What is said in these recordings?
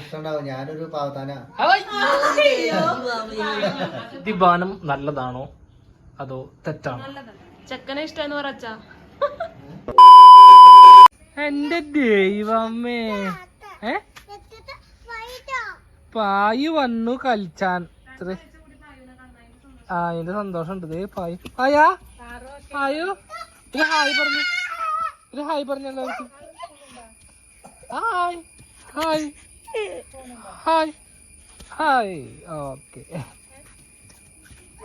ഇഷ്ടണ്ടാവും ഞാനൊരു പാവത്താനാ നല്ലതാണോ? അതോ തെറ്റാണോ? ചെക്കനെ ഇഷ്ടമെന്ന് പറച്ച എന്റെ ദൈവമേ. ഏ? പായു വന്നു കളിച്ചാൻ. ഇത്ര- ആ എന്റെ സന്തോഷം ഉണ്ട് ദേ പായു. ആയാ? പായു? ഒരു ഹായ് പറഞ്ഞു. ഒരു ഹായ് പറഞ്ഞു hi. Hi. Hi hi okay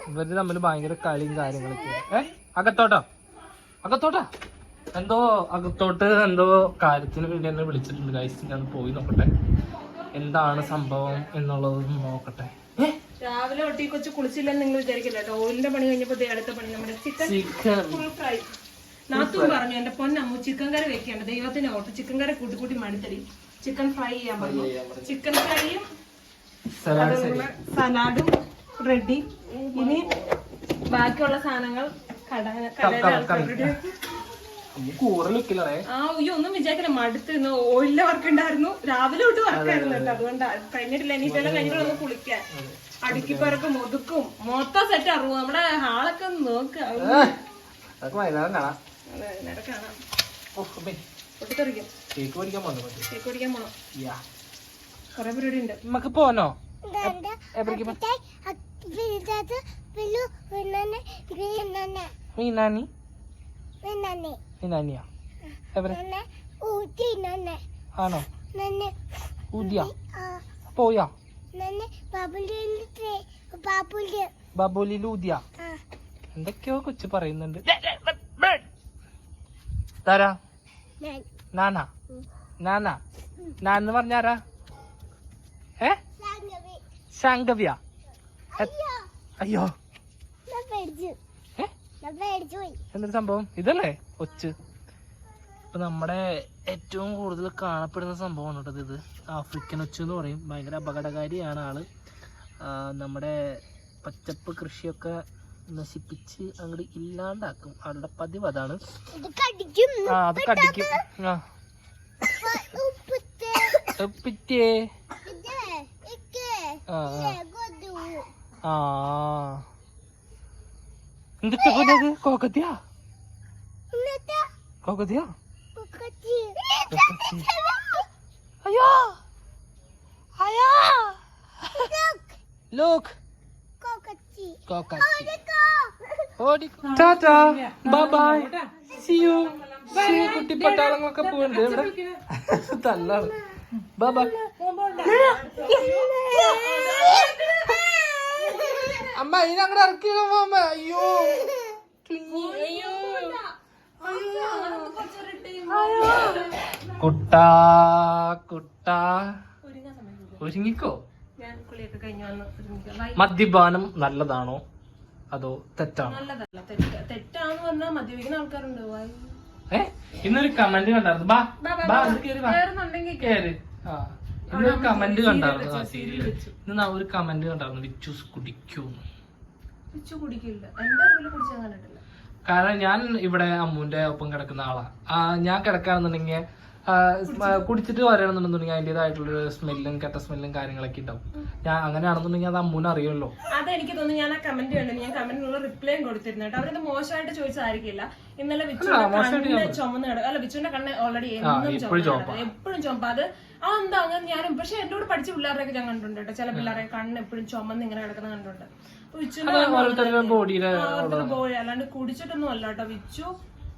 ഇവർ തമ്മിൽ ഭയങ്കര കളിയും കാര്യങ്ങളൊക്കെ. ഏ? അകത്തോട്ടോ? അകത്തോട്ടാ? എന്തോ അകത്തോട്ട് എന്തോ കാര്യത്തിന് വേണ്ടി എന്നെ വിളിച്ചിട്ടുണ്ട്. ഗൈസ് ഞാൻ പോയി നോക്കട്ടെ. എന്താണ് സംഭവം എന്നുള്ളത് നോക്കട്ടെ. രാവിലെ ഒട്ടി കൊച്ചു കുളിച്ചില്ലെന്ന് നിങ്ങൾ വിചാരിക്കില്ല ഓയിലിന്റെ പണി കഴിഞ്ഞപ്പോ അടുത്ത പണി. നമ്മുടെ ചിക്കൻ ഫുൾ ഫ്രൈ നാത്തും പറഞ്ഞു എന്റെ പൊന്നമ്മു ചിക്കൻ കറി വെക്കേണ്ട. ദൈവത്തിന് ഓർത്ത് ചിക്കൻ കറി കൂട്ടി കൂട്ടി മടുത്തടി. ചിക്കൻ ഫ്രൈ ചെയ്യാൻ പറഞ്ഞു. ചിക്കൻ ഫ്രൈയും സലാഡ് റെഡി. ഇനി ബാക്കിയുള്ള സാധനങ്ങൾ ആ അയ്യോ ഒന്നും വിചാരിക്കില്ല മടുത്തിരുന്നു ഓയിലിലെ വർക്ക് ഉണ്ടായിരുന്നു. രാവിലെ തൊട്ട് വർക്കായിരുന്നു കേട്ടോ അതുകൊണ്ട് കഴിഞ്ഞിട്ടില്ല. ഇനിയിട്ടെല്ലാം കഴിഞ്ഞിട്ട് ഒന്ന് കുളിക്കാൻ അടുക്കിപ്പറക്കും ഒതുക്കും മൊത്തം സെറ്റ് അറിവ് നമ്മുടെ ഹാളൊക്കെ ഒന്ന് നോക്കുക കാണാം. കാണാം. പൊട്ടിത്തെറിക്കും. കേക്ക് മേടിക്കാൻ പോന്നു മതി കേക്ക് പിടിക്കാൻ പോണം. യാ. കുറെ പരിപാടി ഉണ്ട് നമുക്ക് പോനോ മീനാനി മീനാനിയാ ആണോ? ഊതിയ പോയാ? ബബോലിൽ ഊതിയ എന്തൊക്കെയോ കൊച്ചു പറയുന്നുണ്ട്. താരാ നാന? നാന? നാന്ന് പറഞ്ഞാരാ? ഏ? ശാങ്കവ്യ. അയ്യോ. എന്തൊരു സംഭവം? ഇതല്ലേ? ഒച്ച്. ഇപ്പൊ നമ്മുടെ ഏറ്റവും കൂടുതൽ കാണപ്പെടുന്ന സംഭവമാണ് കേട്ടത് ഇത്. ആഫ്രിക്കൻ ഒച്ച് എന്ന് പറയും. ഭയങ്കര അപകടകാരിയാണ് ആൾ. നമ്മുടെ പച്ചപ്പ് കൃഷിയൊക്കെ നശിപ്പിച്ച് അങ്ങോട്ട് ഇല്ലാണ്ടാക്കും. ആളുടെ പതിവ് അതാണ്. ആ അത് കടിക്കും. ആ. പിറ്റേ ആ ആ. ആ എന്തിട്ടാ കൊല്ലത് കോക്കത്തിയാ കോക്കത്തിയാ അയ്യോ അയ്യോ ലോക്ക് കോക്കത്തി ഓടി tata bye bye see you see കുട്ടി പട്ടാളങ്ങളൊക്കെ പോകണ്ട് ഇവിടെ. തല്ലാണ് ബൈ ബൈ അമ്മ ഇതിനെ അങ്ങോട്ട് ഇറക്കിയോ അമ്മ അയ്യോ. കുട്ടാ കുട്ടാ. ഒരുങ്ങിക്കോ? ഞാൻ കുളിയൊക്കെ കഴിഞ്ഞ് വന്ന് ഒരുങ്ങിക്കാം. ബൈ. മദ്യപാനം നല്ലതാണോ? അതോ തെറ്റാണോ? നല്ലതല്ല. തെറ്റ് തെറ്റാന്ന് പറഞ്ഞാൽ മദ്യപിക്കുന്ന ആൾക്കാരുണ്ട്. ഏ? ഇന്നൊരു കമന്റ് കണ്ടായിരുന്നു. ബാ ബാ, ബാ, ബാ. കേറി കേറ്. ആ ഇന്നൊരു കമന്റ് കണ്ടായിരുന്നു. ആ സീരിയൽ. ഇന്ന് ഒരു കമന്റ് കണ്ടായിരുന്നു. വിച്ചൂസ് കുടിക്കൂന്ന്. കാരണം ഞാൻ ഇവിടെ അമ്മുവിന്റെ ഒപ്പം കിടക്കുന്ന ആളാ. ഞാൻ കിടക്കാണെന്നുണ്ടെങ്കിൽ കുടിച്ചിട്ട് വരണമെന്നുണ്ടെന്നുണ്ടെങ്കിൽ അതിന്റെതായിട്ടുള്ള സ്മെല്ലും കെട്ട സ്മെല്ലും കാര്യങ്ങളൊക്കെ ഉണ്ടാവും. ഞാൻ അങ്ങനെയാണെന്നുണ്ടെങ്കിൽ അത് അമ്മൂന് അറിയുമല്ലോ. അതെനിക്ക് തോന്നുന്നു ഞാൻ ആ കമന്റ് കണ്ടു. ഞാൻ കമന്റിനുള്ള റിപ്ലൈയും കൊടുത്തിരുന്നു കേട്ടോ. അവരത് മോശമായിട്ട് ചോദിച്ചതായിരിക്കില്ല ഇന്നലെ വിച്ചുവിന്റെ കണ്ണ് ചുമന്ന് കിടക്കും. അല്ല വിച്ചുവിന്റെ കണ്ണ് ഓൾറെഡി എപ്പോഴും ചുമപ്പ. അത് ആ എന്താ അങ്ങനെ ഞാനും പക്ഷെ എന്റെ കൂടെ പഠിച്ച പിള്ളേരെയൊക്കെ ഞാൻ കണ്ടിട്ടുണ്ട് കേട്ടോ. ചില പിള്ളേരെ കണ്ണ് എപ്പോഴും ചുമന്ന് ഇങ്ങനെ കിടക്കുന്ന കണ്ടിട്ടുണ്ട്. വിച്ചുവിന്റെ ബോഡിയിലെ അല്ലാണ്ട് കുടിച്ചിട്ടൊന്നും അല്ല കേട്ടോ. വിച്ചു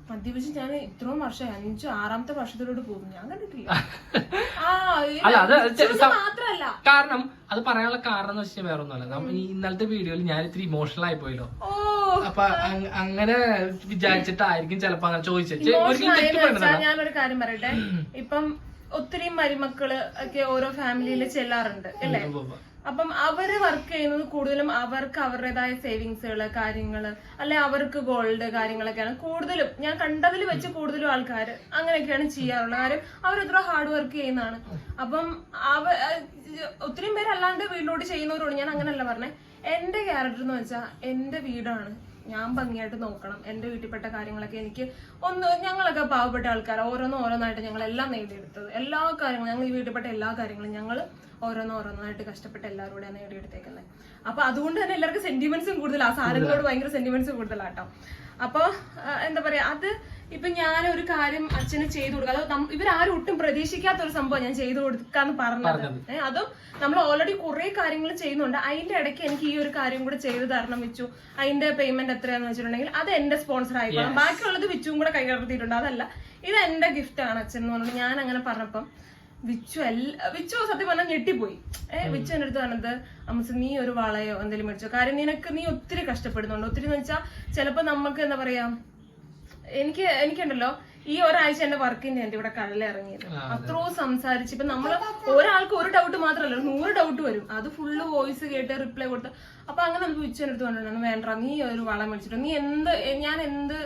മദ്യപിച്ച് ഞാൻ ഇത്രയും വർഷം അഞ്ചു ആറാമത്തെ വർഷത്തിലോട്ട് പോകും. ഞാൻ കണ്ടിട്ടില്ല. അല്ല, അത് മാത്രല്ല കാരണം അത് പറയാനുള്ള കാരണം എന്ന് വെച്ചാൽ വേറെ ഒന്നുമല്ല ഇന്നലത്തെ വീഡിയോയിൽ ഞാൻ ഇത്തിരി ഇമോഷണൽ ആയി പോയല്ലോ. അപ്പൊ അങ്- അങ്ങനെ വിചാരിച്ചിട്ടായിരിക്കും ചിലപ്പോ അങ്ങനെ ചോദിച്ചത്. ഞാനൊരു കാര്യം പറയട്ടെ. ഇപ്പം ഒത്തിരി മരുമക്കൾ ഒക്കെ ഓരോ ഫാമിലിയിൽ ചെല്ലാറുണ്ട് അല്ലേ? അപ്പം അവർ വർക്ക് ചെയ്യുന്നത് കൂടുതലും അവർക്ക് അവരുടേതായ സേവിങ്സുകൾ കാര്യങ്ങൾ അല്ലെ അവർക്ക് ഗോൾഡ് കാര്യങ്ങളൊക്കെയാണ് കൂടുതലും. ഞാൻ കണ്ടതിൽ വെച്ച് കൂടുതലും ആൾക്കാർ അങ്ങനെയൊക്കെയാണ് ചെയ്യാറുള്ളത്. കാര്യം അവരത്ര ഹാർഡ് വർക്ക് ചെയ്യുന്നതാണ്. അപ്പം അവ ഒത്തിരി പേര് അല്ലാണ്ട് വീട്ടിലോട്ട് ചെയ്യുന്നവരോട് ഞാൻ അങ്ങനെയല്ല പറഞ്ഞേ. എന്റെ ക്യാരക്ടർ എന്ന് വെച്ചാൽ എന്റെ വീടാണ്. ഞാൻ ഭംഗിയായിട്ട് നോക്കണം. എന്റെ വീട്ടിൽപ്പെട്ട കാര്യങ്ങളൊക്കെ എനിക്ക് ഒന്ന് ഞങ്ങളൊക്കെ പാവപ്പെട്ട ആൾക്കാർ ഓരോന്നും ഓരോന്നായിട്ട് ഞങ്ങൾ എല്ലാം നേടിയെടുത്തത്. എല്ലാ കാര്യങ്ങളും ഞങ്ങൾ ഈ വീട്ടിൽപ്പെട്ട എല്ലാ കാര്യങ്ങളും ഞങ്ങൾ ഓരോന്ന് ഓരോന്നായിട്ട് കഷ്ടപ്പെട്ട് എല്ലാവരും കൂടെ നേടിയെടുത്തേക്കുന്നത്. അപ്പൊ അതുകൊണ്ട് തന്നെ എല്ലാവർക്കും സെന്റിമെന്റ്സും കൂടുതൽ ആ സാധനങ്ങളോട് ഭയങ്കര സെന്റിമെന്റ്സ് കൂടുതലാട്ടോ. അപ്പൊ ആ, എന്താ പറയാ അത് ഇപ്പൊ ഞാൻ ഒരു കാര്യം അച്ഛന് ചെയ്തു കൊടുക്കുക അതോ ഇവരാരും ഒട്ടും പ്രതീക്ഷിക്കാത്ത ഒരു സംഭവം ഞാൻ ചെയ്തു കൊടുക്കാന്ന് പറഞ്ഞത്. ഏഹ് അതും നമ്മൾ ഓൾറെഡി കുറെ കാര്യങ്ങൾ ചെയ്യുന്നുണ്ട്. അതിന്റെ ഇടയ്ക്ക് എനിക്ക് ഈ ഒരു കാര്യം കൂടെ ചെയ്തു തരണം വെച്ചു. അതിന്റെ പേയ്മെന്റ് എത്രയാന്ന് വെച്ചിട്ടുണ്ടെങ്കിൽ അത് എന്റെ സ്പോൺസർ ആയിക്കോളും. ബാക്കിയുള്ളത് വിച്ചും കൂടെ കൈകടത്തിയിട്ടുണ്ട്. അതല്ല ഇത് എന്റെ ഗിഫ്റ്റ് ആണ് അച്ഛൻ എന്ന് പറഞ്ഞത് ഞാൻ അങ്ങനെ പറഞ്ഞപ്പം വിച്ചു എല്ലാ വിച്ചു സത്യം പറഞ്ഞാൽ ഞെട്ടിപ്പോയി. ഏഹ് വിച്ചു എന്റെ അടുത്ത് പറഞ്ഞത് അമ്മസ് നീ ഒരു വളയോ? എന്തെങ്കിലും മേടിച്ചോ? കാര്യം നിനക്ക് നീ ഒത്തിരി കഷ്ടപ്പെടുന്നുണ്ട്. ഒത്തിരി എന്ന് വെച്ചാൽ ചിലപ്പോ നമുക്ക് എന്താ പറയാ എനിക്ക് എനിക്കുണ്ടല്ലോ ഈ ഒരാഴ്ച എന്റെ വർക്കിന്റെ എന്റെ ഇവിടെ കടല ഇറങ്ങിയത്. അത്രയും സംസാരിച്ച് ഇപ്പൊ നമ്മൾ ഒരാൾക്ക് ഒരു ഡൗട്ട് മാത്രമല്ല നൂറ് ഡൗട്ട് വരും. അത് ഫുള്ള് വോയിസ് കേട്ട് റിപ്ലൈ കൊടുത്ത്. അപ്പൊ അങ്ങനെ നമുക്ക് ഉച്ചന്റെ അടുത്ത് പറഞ്ഞിട്ടുണ്ട് വേണ്ട നീ ഒരു വളം മേടിച്ചിട്ട് നീ എന്ത് ഞാൻ എന്ത്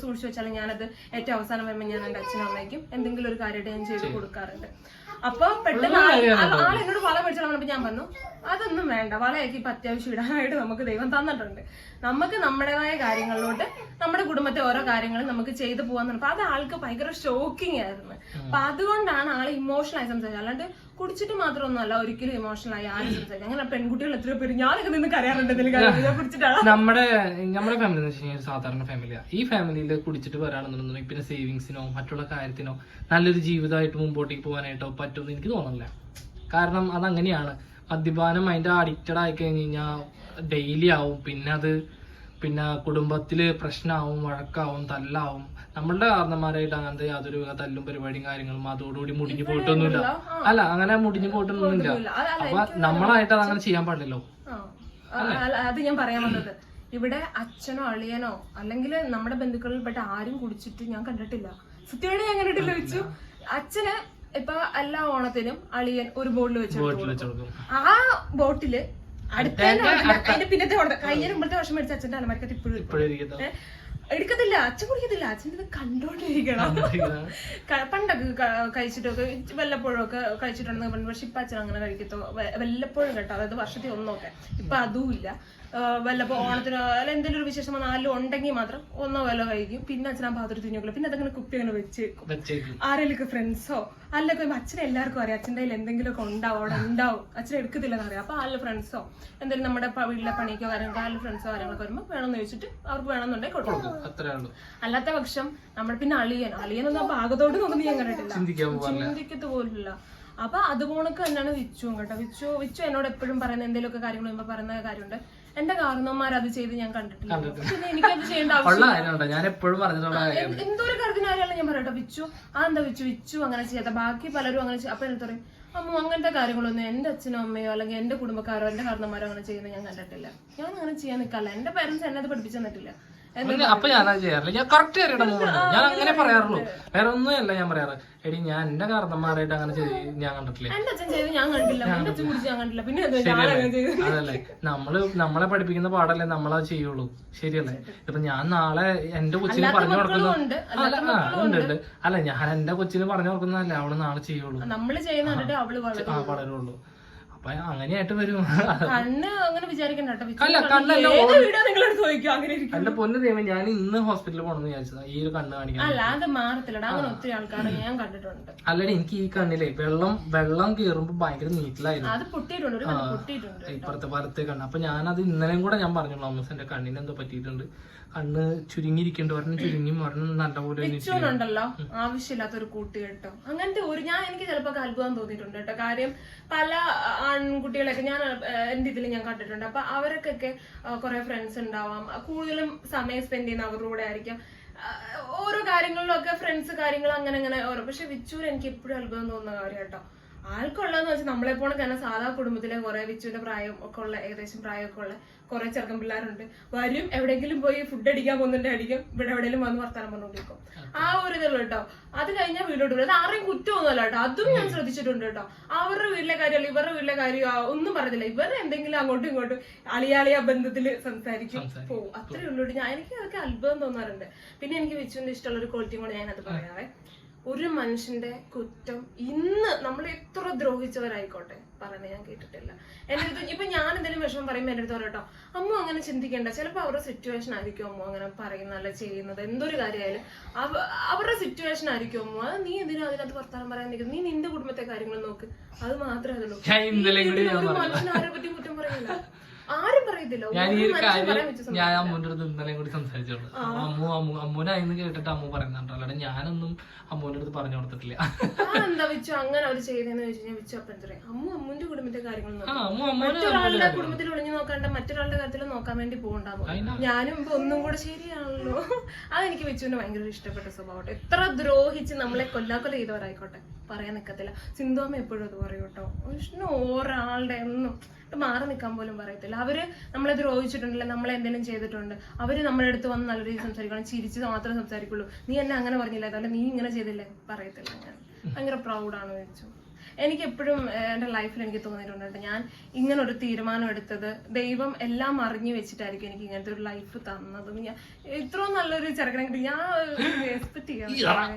സൂക്ഷിച്ചു വെച്ചാലും ഞാനത് ഏറ്റവും അവസാനം വരുമ്പോൾ ഞാൻ എന്റെ അച്ഛനും അമ്മയ്ക്കും എന്തെങ്കിലും ഒരു കാര്യമായിട്ട് ഞാൻ ചെയ്ത് കൊടുക്കാറുണ്ട്. അപ്പൊ പെട്ടെന്ന് ആൾ എന്നോട് വള മേടിച്ചാൽ പറഞ്ഞപ്പോ ഞാൻ പറഞ്ഞു അതൊന്നും വേണ്ട വളയൊക്കെ ഇപ്പൊ അത്യാവശ്യം ഇടാനായിട്ട് നമുക്ക് ദൈവം തന്നിട്ടുണ്ട്. നമുക്ക് നമ്മുടേതായ കാര്യങ്ങളിലോട്ട് നമ്മുടെ കുടുംബത്തെ ഓരോ കാര്യങ്ങളും നമുക്ക് ചെയ്തു പോകാന്ന് അപ്പൊ അത് ആൾക്ക് ഭയങ്കര ഷോക്കിംഗ് ആയിരുന്നു. അപ്പൊ അതുകൊണ്ടാണ് ആൾ ഇമോഷണൽ ആയി സംസാരിച്ചത്. അല്ലാണ്ട് കുടിച്ചിട്ട് മാത്രമൊന്നുമല്ല ഒരിക്കലും ഇമോഷണൽ ആയി ആരും സംസാരിക്കും അങ്ങനെ പെൺകുട്ടികൾ എത്രയോ പേര് ഞാനൊക്കെ നിന്ന് കരയാറുണ്ട് നമ്മുടെ നമ്മുടെ ഫാമിലി എന്ന് വെച്ച് കഴിഞ്ഞാൽ സാധാരണ ഫാമിലിയാണ് ഈ ഫാമിലിയിൽ കുടിച്ചിട്ട് വരാണെന്നുണ്ടെന്നുണ്ടെങ്കിൽ പിന്നെ സേവിങ്സിനോ മറ്റുള്ള കാര്യത്തിനോ നല്ലൊരു ജീവിതമായിട്ട് മുമ്പോട്ടേക്ക് പോകാനായിട്ടോ പറ്റുമെന്ന് എനിക്ക് തോന്നുന്നില്ല. കാരണം അതങ്ങനെയാണ്. മദ്യപാനം അതിന്റെ അഡിക്റ്റഡ് ആയി കഴിഞ്ഞ് കഴിഞ്ഞാൽ ഡെയിലി ആവും. പിന്നെ അത് പിന്നെ കുടുംബത്തിൽ പ്രശ്നമാവും വഴക്കാവും തല്ലാവും. നമ്മളുടെ കാരണന്മാരായിട്ട് അങ്ങനത്തെ യാതൊരു തല്ലും പരിപാടിയും കാര്യങ്ങളും അതോടുകൂടി മുടിഞ്ഞു പോയിട്ടൊന്നുമില്ല. അല്ല അങ്ങനെ മുടിഞ്ഞു പോയിട്ടൊന്നുമില്ല. അപ്പൊ നമ്മളായിട്ട് അത് അങ്ങനെ ചെയ്യാൻ പാടില്ലല്ലോ. അത് ഞാൻ പറയാൻ വന്നത്. ഇവിടെ അച്ഛനോ അളിയനോ അല്ലെങ്കിൽ നമ്മുടെ ബന്ധുക്കളിൽപ്പെട്ട ആരും കുടിച്ചിട്ട് ഞാൻ കണ്ടിട്ടില്ല. സത്യമായിട്ട് ഞാൻ കണ്ടിട്ടില്ല വെച്ചു. അച്ഛന് ഇപ്പൊ എല്ലാ ഓണത്തിനും അളിയൻ ഒരു ബോട്ടിൽ വെച്ചു ആ ബോട്ടിൽ അടുത്ത അതിന്റെ പിന്നത്തെ കഴിഞ്ഞ മുമ്പത്തെ വർഷം മേടിച്ച അച്ഛന്റെ അലമാരിക്കത്ത് ഇപ്പോഴും എടുക്കത്തില്ല അച്ഛൻ കുടിക്കത്തില്ല. അച്ഛൻ ഇത് കണ്ടോണ്ടിരിക്കണം. പണ്ടൊക്കെ കഴിച്ചിട്ടൊക്കെ വല്ലപ്പോഴും ഒക്കെ കഴിച്ചിട്ടുണ്ടെന്ന് പറഞ്ഞു. പക്ഷെ ഇപ്പൊ അച്ഛൻ അങ്ങനെ കഴിക്കത്തോ വല്ലപ്പോഴും കേട്ടോ. അതായത് വർഷത്തിൽ ഒന്നൊക്കെ. ഇപ്പൊ അതും ഇല്ല. ആ, വല്ലപ്പോ ഓണത്തിനോ അല്ല എന്തെങ്കിലും ഒരു വിശേഷം നാലിലും ഉണ്ടെങ്കിൽ മാത്രം ഒന്നോ വല്ലോ കഴിക്കും. പിന്നെ അച്ഛൻ ആ പാത്രത്തിൽ തിന്നോക്കില്ല പിന്നെ അതങ്ങനെ കുപ്പി അങ്ങനെ വെച്ചേക്കും. വെച്ചേക്കും. ആരെങ്കിലും ഫ്രണ്ട്സോ അല്ലെങ്കിൽ അച്ഛനെ എല്ലാവർക്കും അറിയാം. അച്ഛന്റെ കയ്യിൽ എന്തെങ്കിലുമൊക്കെ ഉണ്ടാവും അവിടെ ഉണ്ടാവും. അച്ഛൻ എടുക്കത്തില്ലെന്ന് അറിയാം. അപ്പൊ ആരുടെ ഫ്രണ്ട്സോ എന്തെങ്കിലും നമ്മുടെ വീട്ടിലെ പണിക്കോ കാര്യങ്ങളോ ആരുടെ ഫ്രണ്ട്സോ കാര്യങ്ങളൊക്കെ വരുമ്പോൾ വേണമെന്ന് ചോദിച്ചിട്ട് അവർക്ക് വേണമെന്നുണ്ടെങ്കിൽ കൊടുക്കും. അല്ലാത്ത പക്ഷം നമ്മൾ പിന്നെ അളിയൻ. അളിയനൊന്നും ആ ഭാഗത്തോട്ട് നോക്കുന്നത് ഞാൻ കണ്ടിട്ടില്ല ചിന്തിക്കത്ത് പോലില്ല അപ്പൊ അതുപോണക്ക് തന്നെയാണ് വിച്ചുവും കേട്ടോ. വിച്ചു വിച്ചു എന്നോട് എപ്പോഴും പറയുന്ന എന്തെങ്കിലുമൊക്കെ കാര്യങ്ങൾ പറയുന്ന കാര്യമുണ്ട്. എന്റെ കാരണവന്മാർ അത് ചെയ്ത് ഞാൻ കണ്ടിട്ടില്ല. പിന്നെ എനിക്കത് ചെയ്യേണ്ട ആവശ്യമില്ല ഞാൻ എപ്പോഴും എന്തൊരു കാര്യത്തിനായാലും ഞാൻ പറയട്ടെ. വിച്ചു ആ എന്താ വിച്ചു? വിച്ചു അങ്ങനെ ചെയ്യാത്ത. ബാക്കി പലരും അങ്ങനെ അപ്പൊ എന്താ പറയും? അമ്മ അങ്ങനത്തെ കാര്യങ്ങളൊന്നും എന്റെ അച്ഛനോ അമ്മയോ അല്ലെങ്കിൽ എന്റെ കുടുംബക്കാരോ എന്റെ കാരണന്മാരോ അങ്ങനെ ചെയ്യുന്നത് ഞാൻ കണ്ടിട്ടില്ല. ഞാൻ അങ്ങനെ ചെയ്യാൻ നിൽക്കല്ല എന്റെ പേരൻസ് എന്നെ അത് പഠിപ്പിച്ചു തന്നിട്ടില്ല. അപ്പൊ ഞാനത് ചെയ്യാറില്ല. ഞാൻ കറക്റ്റ് കാര്യമായിട്ട് മൂന്ന് ഞാൻ അങ്ങനെ പറയാറുള്ളൂ. വേറെ ഒന്നുമല്ല ഞാൻ പറയാറ്. എടി ഞാൻ എന്റെ കാരണന്മാരായിട്ട് അങ്ങനെ ചെയ്ത് ഞാൻ കണ്ടിട്ടില്ല? ഞാൻ ഞാൻ ഞാൻ അതല്ലേ. നമ്മൾ നമ്മളെ പഠിപ്പിക്കുന്ന പാടല്ലേ നമ്മളത് ചെയ്യുള്ളൂ. ശരിയല്ലേ? ഇപ്പൊ ഞാൻ നാളെ എന്റെ കൊച്ചിന് പറഞ്ഞു കൊടുക്കുന്ന അല്ല ഉണ്ട് ഉണ്ട്. അല്ല ഞാൻ എന്റെ കൊച്ചിന് പറഞ്ഞു കൊടുക്കുന്നതല്ലേ? അവൾ നാളെ ചെയ്യുള്ളൂ. ആ വളരുള്ളൂ. അപ്പൊ അങ്ങനെയായിട്ട് വരും. കണ്ണ് അങ്ങനെ വിചാരിക്കണ്ട എന്റെ പൊന്ന് ദൈവം ഞാൻ ഇന്ന് ഹോസ്പിറ്റലിൽ പോകണമെന്ന് വിചാരിച്ചതാ. ഈ ഒരു കണ്ണ് കാണിക്കാൻ അല്ല അത് മാറത്തില്ലടാ. അങ്ങനെ ഒത്തിരി ആൾക്കാരെ ഞാൻ കണ്ടിട്ടുണ്ട്. അല്ലടി എനിക്ക് ഈ കണ്ണിലെ വെള്ളം വെള്ളം കീറുമ്പോ ഭയങ്കര നീറ്റിലായിരുന്നു. അത് പൊട്ടിയിട്ടുണ്ട്. ഇപ്പുറത്തെ വലത്തെ കണ്ണ്. അപ്പൊ ഞാനത് ഇന്നലെയും കൂടെ ഞാൻ പറഞ്ഞോളാം അമ്മസ് എന്റെ കണ്ണിന് എന്തോ പറ്റിയിട്ടുണ്ട്. കണ്ണ് ചുരുങ്ങിയിരിക്കേണ്ട ഒരെണ്ണം ചുരുങ്ങി ഒരെണ്ണം നല്ലപോലെ ഉണ്ടല്ലോ ആവശ്യമില്ലാത്ത ഒരു കൂട്ടുകെട്ടോ അങ്ങനത്തെ ഒരു ഞാൻ എനിക്ക് ചിലപ്പോ അത്ഭുതം തോന്നിയിട്ടുണ്ട് കേട്ടോ. കാര്യം പല ആൺകുട്ടികളൊക്കെ ഞാൻ എന്റെ ഇതിൽ ഞാൻ കണ്ടിട്ടുണ്ട്. അപ്പൊ അവർക്കൊക്കെ കുറെ ഫ്രണ്ട്സ് ഉണ്ടാവാം. കൂടുതലും സമയം സ്പെൻഡ് ചെയ്യുന്ന അവരുടെ കൂടെ ആയിരിക്കാം. ഓരോ ഓരോ കാര്യങ്ങളിലൊക്കെ ഫ്രണ്ട്സ് കാര്യങ്ങൾ അങ്ങനെ അങ്ങനെ ഓരോ. പക്ഷെ വിച്ചൂർ എനിക്ക് എപ്പോഴും അത്ഭുതം തോന്നുന്ന കാര്യം കേട്ടോ. ആൾക്കുള്ളതെന്ന് വെച്ചാൽ നമ്മളെ പോലെ തന്നെ സാധാ കുടുംബത്തിലെ കുറെ വിച്ചുവിന്റെ പ്രായം ഒക്കെ ഉള്ള ഏകദേശം പ്രായമൊക്കെ ഉള്ള കുറെ ചെറുക്കൻ പിള്ളേരുണ്ട്. വരും എവിടെയെങ്കിലും പോയി ഫുഡ് അടിക്കാൻ പോകുന്നുണ്ട് അടിക്കും ഇവിടെ എവിടെയെങ്കിലും വന്ന് വർത്താനം പറഞ്ഞുകൊണ്ടിരിക്കും. ആ ഒരു ഇതുള്ളൂ കേട്ടോ. അത് കഴിഞ്ഞാൽ വീടോട്ട് വരും. അത് ആരെയും കുറ്റമൊന്നുമല്ല കേട്ടോ. അതും ഞാൻ ശ്രദ്ധിച്ചിട്ടുണ്ട് കേട്ടോ. അവരുടെ വീട്ടിലെ കാര്യമല്ല ഇവരുടെ വീട്ടിലെ കാര്യം ഒന്നും പറഞ്ഞില്ല. ഇവർ എന്തെങ്കിലും അങ്ങോട്ടും ഇങ്ങോട്ടും അളിയാളിയ ബന്ധത്തിൽ സംസാരിക്കും. പോകും അത്രേ ഉള്ളൂ ഞാൻ എനിക്ക് അതൊക്കെ അത്ഭുതം തോന്നാറുണ്ട്. പിന്നെ എനിക്ക് വിച്ചുവിന്റെ ഇഷ്ടമുള്ള ഒരു ക്വാളിറ്റിയും കൂടെ ഞാനത് പറയാവേ. ഒരു മനുഷ്യന്റെ കുറ്റം ഇന്ന് നമ്മൾ എത്ര ദ്രോഹിച്ചവരായിക്കോട്ടെ? പറയുന്നത് ഞാൻ കേട്ടിട്ടില്ല. എന്റെ അടുത്ത് ഇപ്പൊ ഞാൻ എന്തെങ്കിലും വിഷമം പറയുമ്പോൾ എന്റെ അടുത്ത് പറയട്ടോ അമ്മ അങ്ങനെ ചിന്തിക്കേണ്ട. ചിലപ്പോൾ അവരുടെ സിറ്റുവേഷൻ ആയിരിക്കും അമ്മ അങ്ങനെ പറയുന്ന അല്ല ചെയ്യുന്നത്. എന്തൊരു കാര്യമായാലും അവ- അവരുടെ സിറ്റുവേഷൻ ആയിരിക്കും അമ്മ. അത് നീ എന്തിനാ അതിനകത്ത് വർത്താനം പറയാൻ നിൽക്കുന്നത് നീ നിന്റെ കുടുംബത്തെ കാര്യങ്ങൾ നോക്ക്. അത് മാത്രമേ അതുള്ളൂ. മനുഷ്യനെ പറഞ്ഞു ആരെ പറ്റി കുറ്റം പറയില്ല ആരും പറയത്തില്ല. ഞാൻ ഈ ഒരു കാര്യം ഞാൻ അമ്മൂന്റെ അടുത്ത് ഇന്നലെയും കൂടി സംസാരിച്ചോളൂ. അമ്മു അമ്മു അമ്മൂനായിന്ന് കേട്ടിട്ട് അമ്മു പറയുന്നുണ്ടോ. അല്ലാതെ ഞാനൊന്നും അമ്മൂന്റെ അടുത്ത് പറഞ്ഞു കൊടുത്തിട്ടില്ല. എന്താ വെച്ചു? അങ്ങനെ അവർ ചെയ്തെന്ന് വെച്ച് കഴിഞ്ഞാൽ വെച്ചു അപ്പം എന്താ പറയാ അമ്മ അമ്മുന്റെ കുടുംബത്തെ കാര്യങ്ങൾ മറ്റൊരാളുടെ കുടുംബത്തിൽ ഒളിഞ്ഞു നോക്കാണ്ട് മറ്റൊരാളുടെ കാര്യത്തിൽ നോക്കാൻ വേണ്ടി പോകണ്ടാവും ഞാനും ഇപ്പൊ ഒന്നും കൂടെ ശരിയാണല്ലോ. അതെനിക്ക് വെച്ചുവിന് ഭയങ്കര ഇഷ്ടപ്പെട്ട സ്വഭാവട്ടെ എത്ര ദ്രോഹിച്ച് നമ്മളെ കൊല്ലാക്കൊല ചെയ്തവരായിക്കോട്ടെ. പറയാൻ നിക്കത്തില്ല. സിന്ധുവമ്മ എപ്പോഴും അത് പറയൂട്ടോ വിഷ്ണു ഒരാളുടെ ഒന്നും. ഇട്ട് മാറി നിൽക്കാൻ പോലും പറയത്തില്ല. അവർ നമ്മളെ ദ്രോഹിച്ചിട്ടുണ്ടല്ലോ നമ്മളെ എന്തെങ്കിലും ചെയ്തിട്ടുണ്ട്. അവർ നമ്മുടെ അടുത്ത് വന്ന് നല്ല രീതിയിൽ സംസാരിക്കണം ചിരിച്ച് മാത്രമേ സംസാരിക്കുള്ളൂ. നീ എന്നെ അങ്ങനെ പറഞ്ഞില്ല. അതല്ല നീ ഇങ്ങനെ ചെയ്തില്ലേ? പറയത്തില്ല ഞാൻ. ഭയങ്കര പ്രൗഡാണ് ചോദിച്ചു എനിക്ക് എപ്പോഴും എന്റെ ലൈഫിൽ എനിക്ക് തോന്നിയിട്ടുണ്ട് ഞാൻ ഇങ്ങനെ ഒരു തീരുമാനം എടുത്തത് ദൈവം എല്ലാം അറിഞ്ഞു വെച്ചിട്ടായിരിക്കും എനിക്ക് ഇങ്ങനത്തെ ഒരു ലൈഫ് തന്നത്. ഞാൻ ഇത്രയും നല്ലൊരു ചെറുക്കനെ ഞാൻ എക്സ്പെക്ട് ചെയ്യാം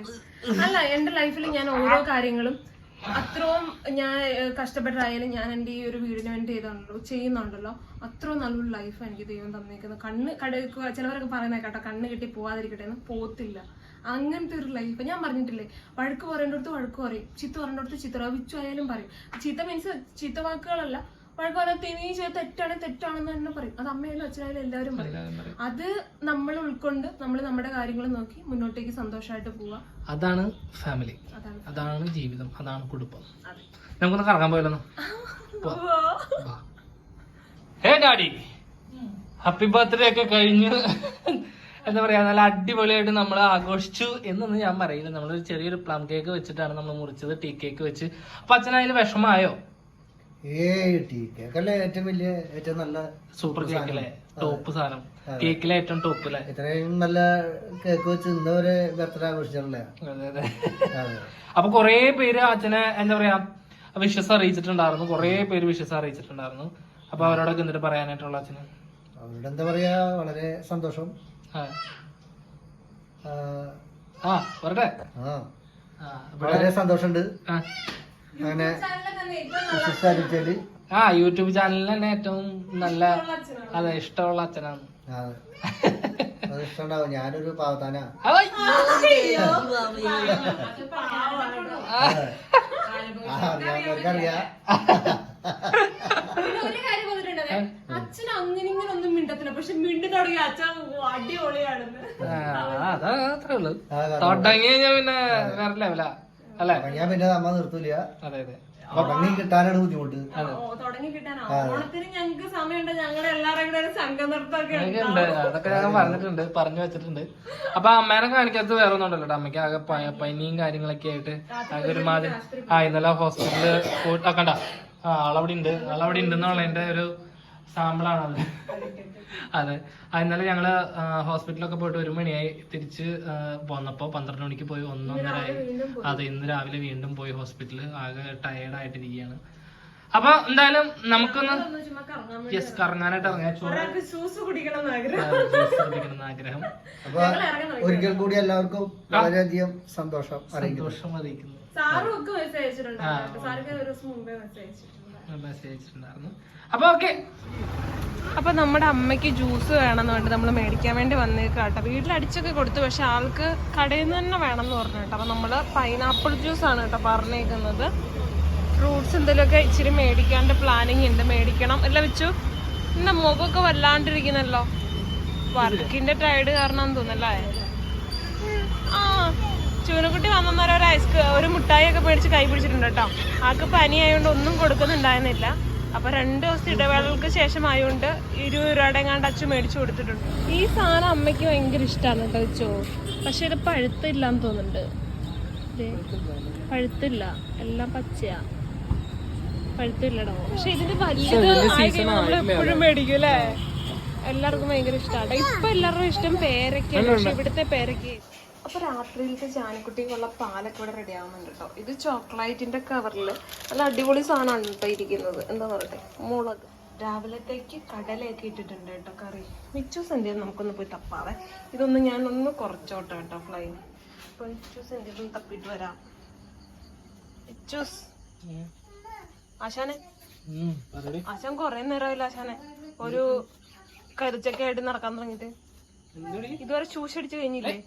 അല്ല എന്റെ ലൈഫിൽ ഞാൻ ഓരോ കാര്യങ്ങളും അത്രയും ഞാൻ കഷ്ടപ്പെട്ടായാലും ഞാൻ എന്റെ ഈ ഒരു വീടിന് വേണ്ടി ചെയ്തുണ്ടല്ലോ ചെയ്യുന്നുണ്ടല്ലോ. അത്രയും നല്ലൊരു ലൈഫ് എനിക്ക് ദൈവം തന്നേക്കുന്നത്. കണ്ണ് കട ചിലവരൊക്കെ പറയുന്നത് കേട്ടോ കണ്ണ് കിട്ടി പോവാതിരിക്കട്ടെ എന്ന് പോത്തില്ല. അങ്ങനത്തെ ഒരു ലൈഫ് ഞാൻ പറഞ്ഞിട്ടില്ലേ വഴക്ക് പറയേണ്ടടുത്ത് വഴക്ക് പറയും ചീത്ത പറയേണ്ടടുത്ത് ചീത്ത വിച്ചു ആയാലും പറയും. ചീത്ത മീൻസ് ചീത്ത വാക്കുകളല്ല വഴക്ക് പറയാൻ നീ ചെയ്ത് തെറ്റാണ് തെറ്റാണെന്ന് തന്നെ പറയും. അത് അമ്മയായാലും അച്ഛനായാലും എല്ലാവരും പറയും. അത് നമ്മൾ ഉൾക്കൊണ്ട് നമ്മൾ നമ്മുടെ കാര്യങ്ങൾ നോക്കി മുന്നോട്ടേക്ക് സന്തോഷമായിട്ട് പോവാ. അതാണ് ഫാമിലി അതാണ് അതാണ് ജീവിതം. അതാണ് കുടുംബം. നമുക്കൊന്ന് കറങ്ങാൻ പോയല്ലോ ഹേ ഡാഡി. ഹാപ്പി ബർത്ത്ഡേ ഒക്കെ കഴിഞ്ഞു. എന്താ പറയാ നല്ല അടിപൊളിയായിട്ട് നമ്മൾ ആഘോഷിച്ചു എന്നൊന്നും ഞാൻ പറയില്ല നമ്മളൊരു ചെറിയൊരു പ്ലം കേക്ക് വെച്ചിട്ടാണ് നമ്മൾ മുറിച്ചത്. ടീ കേക്ക് വെച്ച്. അപ്പൊ അച്ഛനായാലും വിഷമായോ ഏയ് ടീ കേക്കല്ലേ ഏറ്റവും വലിയ ഏറ്റവും നല്ല സൂപ്പർ കേക്കിലെ ടോപ്പ് സാധനം. കേക്കിലെ ഏറ്റവും ടോപ്പ് അല്ലേ? ഇത്രയും നല്ല കേക്ക് വെച്ച് ഇന്ന് ഒരു ബർത്ത്ഡേ അതെ അപ്പൊ കൊറേ പേര് അച്ഛനെ എന്താ പറയാ വിശ്വസം അറിയിച്ചിട്ടുണ്ടായിരുന്നു. കൊറേ പേര് വിശ്വസം അറിയിച്ചിട്ടുണ്ടായിരുന്നു. അപ്പൊ അവരോടൊക്കെ എന്നിട്ട് പറയാനായിട്ടുള്ള അച്ഛന്? അവരുടെ എന്താ പറയാ വളരെ സന്തോഷം. ആ. പറട്ടെ വളരെ സന്തോഷമുണ്ട്. ആ. അങ്ങനെ വിശ്വസിച്ചാൽ ആ യൂട്യൂബ് ചാനലിൽ തന്നെ ഏറ്റവും നല്ല അതെ ഇഷ്ടമുള്ള അച്ഛനാണ്. അത്. ഞാനൊരു പാവത്താനാ. അറിയാം അച്ഛൻ അങ്ങനെ ഇങ്ങനെ ഒന്നും മിണ്ടത്തില്ല. പക്ഷെ മിണ്ടി തുടങ്ങി അച്ഛൻ അടിപൊളിയാണെന്ന്. ആ, അതാ അത്രേ ഉള്ളു. തുടങ്ങി കഴിഞ്ഞാ പിന്നെ വേറെ ലെവലാ. അല്ലേ? ഞാൻ പിന്നെ അമ്മ നിർത്തൂല. അതെ അതെ. തുടങ്ങി കിട്ടാനാണ് ബുദ്ധിമുട്ട്. ഓ, തുടങ്ങി കിട്ടാൻ ഓണത്തിന് ഞങ്ങൾക്ക് സമയമുണ്ട്. ഞങ്ങളുടെ എല്ലാവരും കൂടെ ഒരു സംഘം നിർത്തമൊക്കെ അതൊക്കെ ഉണ്ട്. അതൊക്കെ ഞാൻ പറഞ്ഞിട്ടുണ്ട്. പറഞ്ഞു വെച്ചിട്ടുണ്ട്. അപ്പൊ അമ്മേനെ കാണിക്കാത്ത വേറെ ഒന്നും ഉണ്ടല്ലോ അമ്മയ്ക്ക് ആകെ പനിയും കാര്യങ്ങളൊക്കെ ആയിട്ട് ആകെ ഒരുമാതിരി ആ ഇന്നലെ ഹോസ്പിറ്റലിൽ പോയിട്ട് ആ കണ്ട. ആ ആളവിടെ ഉണ്ട്. ആളവിടെ ഉണ്ടെന്നുള്ളതിന്റെ ഒരു സാമ്പിളാണ് അത്. ഇന്നലെ ഞങ്ങൾ ഹോസ്പിറ്റലൊക്കെ പോയിട്ട് ഒരു മണിയായി തിരിച്ച് വന്നപ്പോ പോന്നപ്പോ പന്ത്രണ്ട് മണിക്ക് പോയി ഒന്നൊന്നരായി അതെ ഇന്ന് രാവിലെ വീണ്ടും പോയി ഹോസ്പിറ്റലിൽ ആകെ ടയേർഡ് ആയിട്ടിരിക്കുകയാണ് അപ്പൊ എന്തായാലും നമുക്കൊന്ന് യെസ് കറങ്ങാനായിട്ട് ഇറങ്ങിയാൽ ചോറ് ജ്യൂസ് കുടിക്കണം ആഗ്രഹം അപ്പൊ ഒരിക്കൽ കൂടി എല്ലാവർക്കും വളരെയധികം സന്തോഷം സന്തോഷം അറിയിക്കുന്നു. മെസ്സേജ് അയച്ചിട്ടുണ്ടായിരുന്നു. അപ്പൊ ഓക്കെ അപ്പൊ നമ്മുടെ അമ്മയ്ക്ക് ജ്യൂസ് വേണമെന്ന് പറഞ്ഞിട്ട് നമ്മൾ മേടിക്കാൻ വേണ്ടി വന്നേക്കാട്ടോ. വീട്ടിൽ അടിച്ചൊക്കെ കൊടുത്തു പക്ഷെ ആൾക്ക് കടയിൽ നിന്ന് തന്നെ വേണം എന്ന് പറഞ്ഞു കേട്ടോ. അപ്പൊ നമ്മൾ പൈനാപ്പിൾ ജ്യൂസ് ആണ് കേട്ടോ പറഞ്ഞേക്കുന്നത്. ഫ്രൂട്ട്സ് എന്തെങ്കിലുമൊക്കെ ഇച്ചിരി മേടിക്കാണ്ട് പ്ലാനിങ് ഉണ്ട്. മേടിക്കണം. എല്ലാം വെച്ചു ഇന്ന മുഖമൊക്കെ വല്ലാണ്ടിരിക്കുന്നല്ലോ? വർക്കിന്റെ ടൈഡ് കാരണം തോന്നല്ലേ ആ ചൂനക്കുട്ടി വന്നേരം ഐസ്ക്രീം ഒരു മിഠായി ഒക്കെ മേടിച്ച് കൈ പിടിച്ചിട്ടുണ്ട് കേട്ടോ. ആൾക്ക് പനി ആയതുകൊണ്ട് ഒന്നും കൊടുക്കുന്നുണ്ടായിരുന്നില്ല. അപ്പൊ രണ്ട് ദിവസത്തെ ഇടവേളകൾക്ക് ശേഷം ആയതുകൊണ്ട് ഇരുപത് രൂപയുടെ എങ്ങാണ്ട് അച്ഛൻ മേടിച്ചു കൊടുത്തിട്ടുണ്ട്. ഈ സാധനം അമ്മയ്ക്ക് ഭയങ്കര ഇഷ്ടമാണ് കേട്ടോ വെച്ചോ പക്ഷെ ഇത് പഴുത്തില്ലാന്ന് തോന്നുന്നുണ്ട്. ദേ, പഴുത്തില്ല. എല്ലാം പച്ചയാ. പഴുത്തില്ലടോ. പക്ഷെ ഇതിന്റെ വലിയത് നമ്മൾ എപ്പോഴും മേടിക്കും അല്ലേ? എല്ലാവർക്കും ഭയങ്കര ഇഷ്ടമാണ് ഇപ്പൊ എല്ലാവർക്കും ഇഷ്ടം പേരക്കാണ് പക്ഷെ ഇവിടുത്തെ പേരൊക്കെ അപ്പൊ രാത്രിയിലത്തെ ജാനക്കുട്ടിക്കുള്ള പാലൊക്കെ ഇവിടെ റെഡി ആവുന്നുണ്ട് കേട്ടോ ഇത് ചോക്ലേറ്റിന്റെ കവറിൽ നല്ല അടിപൊളി സാധനമാണ് കേട്ടോ ഇരിക്കുന്നത്. എന്താ പറയട്ടെ? മുളക്. രാവിലത്തേക്ക് കടലയൊക്കെ ഇട്ടിട്ടുണ്ട് കേട്ടോ കറി. മിച്ചൂസ് എന്തെങ്കിലും നമുക്കൊന്ന് പോയി തപ്പാവേ. ഇതൊന്ന് ഞാൻ ഒന്ന് കുറച്ചോട്ടെ കേട്ടോ ഫ്ലൈ അപ്പൊ മിച്ചൂസ് എന്തെങ്കിലും തപ്പിട്ട് വരാം. മിച്ചൂസ്. ആശാനെ. ആശാൻ കൊറേ നേരമായില്ല ആശാനെ. ഒരു കരുച്ചൊക്കെ ആയിട്ട് നടക്കാൻ തുടങ്ങിട്ട് എന്തെടി? ഇതുവരെ ചൂഷടിച്ചു കഴിഞ്ഞില്ലേ?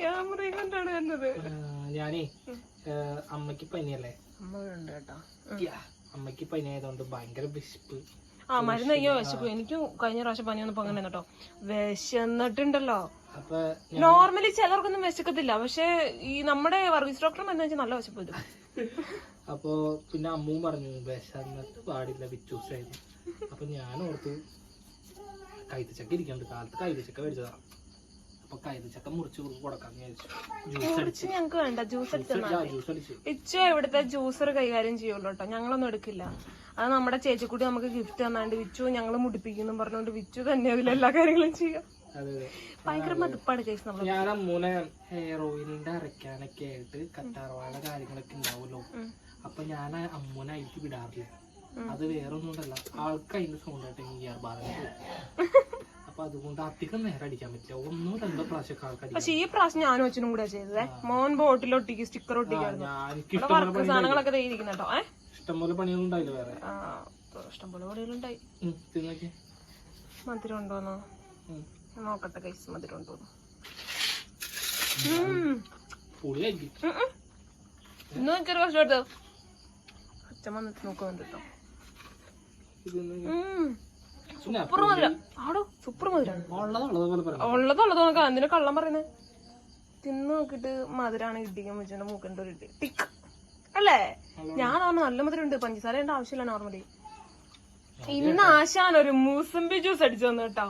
ക്യാമറയും കൊണ്ടാണ് വന്നത്. ഞാനേ അമ്മയ്ക്ക് പനിയല്ലേ? അമ്മ ഉണ്ട് കേട്ടോ യാ, അമ്മയ്ക്ക് പനി ആയതുകൊണ്ട് ഭയങ്കര വിശപ്പ്. ആ മരുന്ന് അയ്യോ വിശപ്പ്. എനിക്ക് കഴിഞ്ഞ പ്രാവശ്യം പനി വന്നപ്പോ അങ്ങനെ കേട്ടോ വിശന്നിട്ടുണ്ടല്ലോ. അപ്പൊ നോർമലി ചിലർക്കൊന്നും വിശക്കത്തില്ല. പക്ഷെ ഈ നമ്മുടെ വർഗീസ് ഡോക്ടർ മരുന്ന് വെച്ചാൽ നല്ല വിശപ്പ് വരും അപ്പോ പിന്നെ അമ്മും പറഞ്ഞു വിശന്നിട്ട് പാടില്ല വിച്ചൂസായിരുന്നു അപ്പൊ ഞാൻ ഓർത്തു കൈതച്ചക്ക ഇരിക്കണ്ട് കാലത്ത്. കൈതച്ചക്ക മേടിച്ചതാ. അപ്പൊ കൈതച്ചക്ക മുറിച്ച് കൊടുക്കാന്ന് വിചാരിച്ചു. ജ്യൂസ് അടിച്ച് വേണ്ട ജ്യൂസ് ജ്യൂസ് അടിച്ചു ഇച്ച ഇവിടുത്തെ ജ്യൂസർ കൈകാര്യം ചെയ്യുള്ളൂ കേട്ടോ ഞങ്ങളൊന്നും എടുക്കില്ല. അത് നമ്മുടെ ചേച്ചിക്കുട്ടി നമുക്ക് ഗിഫ്റ്റ് തന്നാണ്ട് വിച്ചു ഞങ്ങൾ മുടിപ്പിക്കുന്നു പറഞ്ഞുകൊണ്ട് വിച്ചു തന്നെ അതിൽ എല്ലാ കാര്യങ്ങളും ചെയ്യാം ഭയങ്കര കേസ് നമ്മൾ ഞാൻ അമ്മൂനെ ഹെയർ ഓയിലിന്റെ അരയ്ക്കാനൊക്കെ ആയിട്ട് കറ്റാർവാഴ കാര്യങ്ങളൊക്കെ ഉണ്ടാവുമല്ലോ. അപ്പൊ ഞാൻ അമ്മൂനെ അയിക്ക് വിടാറില്ല. അത് വേറെ ഒന്നും കൊണ്ടല്ല ആൾക്ക് അതിന്റെ സൗണ്ട് ആയിട്ട് അപ്പൊ അതുകൊണ്ട് അധികം നേരം അടിക്കാൻ പറ്റില്ല. ഒന്നും രണ്ടോ പ്രാവശ്യം ആൾക്ക് അടിക്കാം പക്ഷെ ഈ പ്രാവശ്യം ഞാനും അച്ഛനും കൂടെ ചെയ്തത്. മോൻ ബോട്ടിൽ ഒട്ടിക്ക് സ്റ്റിക്കർ ഒട്ടിക്കായിരുന്നു. സാധനങ്ങളൊക്കെ കേട്ടോ. ഏ? ഇഷ്ടംപോലെ പണിയൊന്നും ഉണ്ടായില്ല വേറെ. ഇഷ്ടംപോലെ പണികളുണ്ടായി. മധുരം ഉണ്ടോന്നോ നോക്കട്ടെ കൈസ് മധുരം ഉണ്ടോന്ന് ഇന്ന് എനിക്കൊരു വർഷം എടുത്തോ? അച്ഛൻ വന്നിട്ട് നോക്കുന്നുണ്ട് കേട്ടോ ഇത് തിന്ന് ഉം. പിന്നെ സൂപ്പർ മധുരം. ആടോ സൂപ്പർ മധുരം. ഉള്ളത് ഉള്ളതുപോലെ പറയാം. ഉള്ളതുള്ളത് നോക്കാം. എന്തിനാ കള്ളം പറയുന്നത് തിന്ന് നോക്കിട്ട് മധുരാണ് ഇടിക്കാൻ വെച്ചിട്ട് മൂക്കന്റെ ഒരു ഇടി ടിക്ക്. അല്ലേ? ഞാൻ പറഞ്ഞ നല്ല മധുരം ഉണ്ട് പഞ്ചസാര ഉണ്ട് ആവശ്യമില്ല നോർമലി ഇന്ന് ആശാൻ ഒരു മൂസമ്പി ജ്യൂസ് അടിച്ചു തന്നു കേട്ടോ.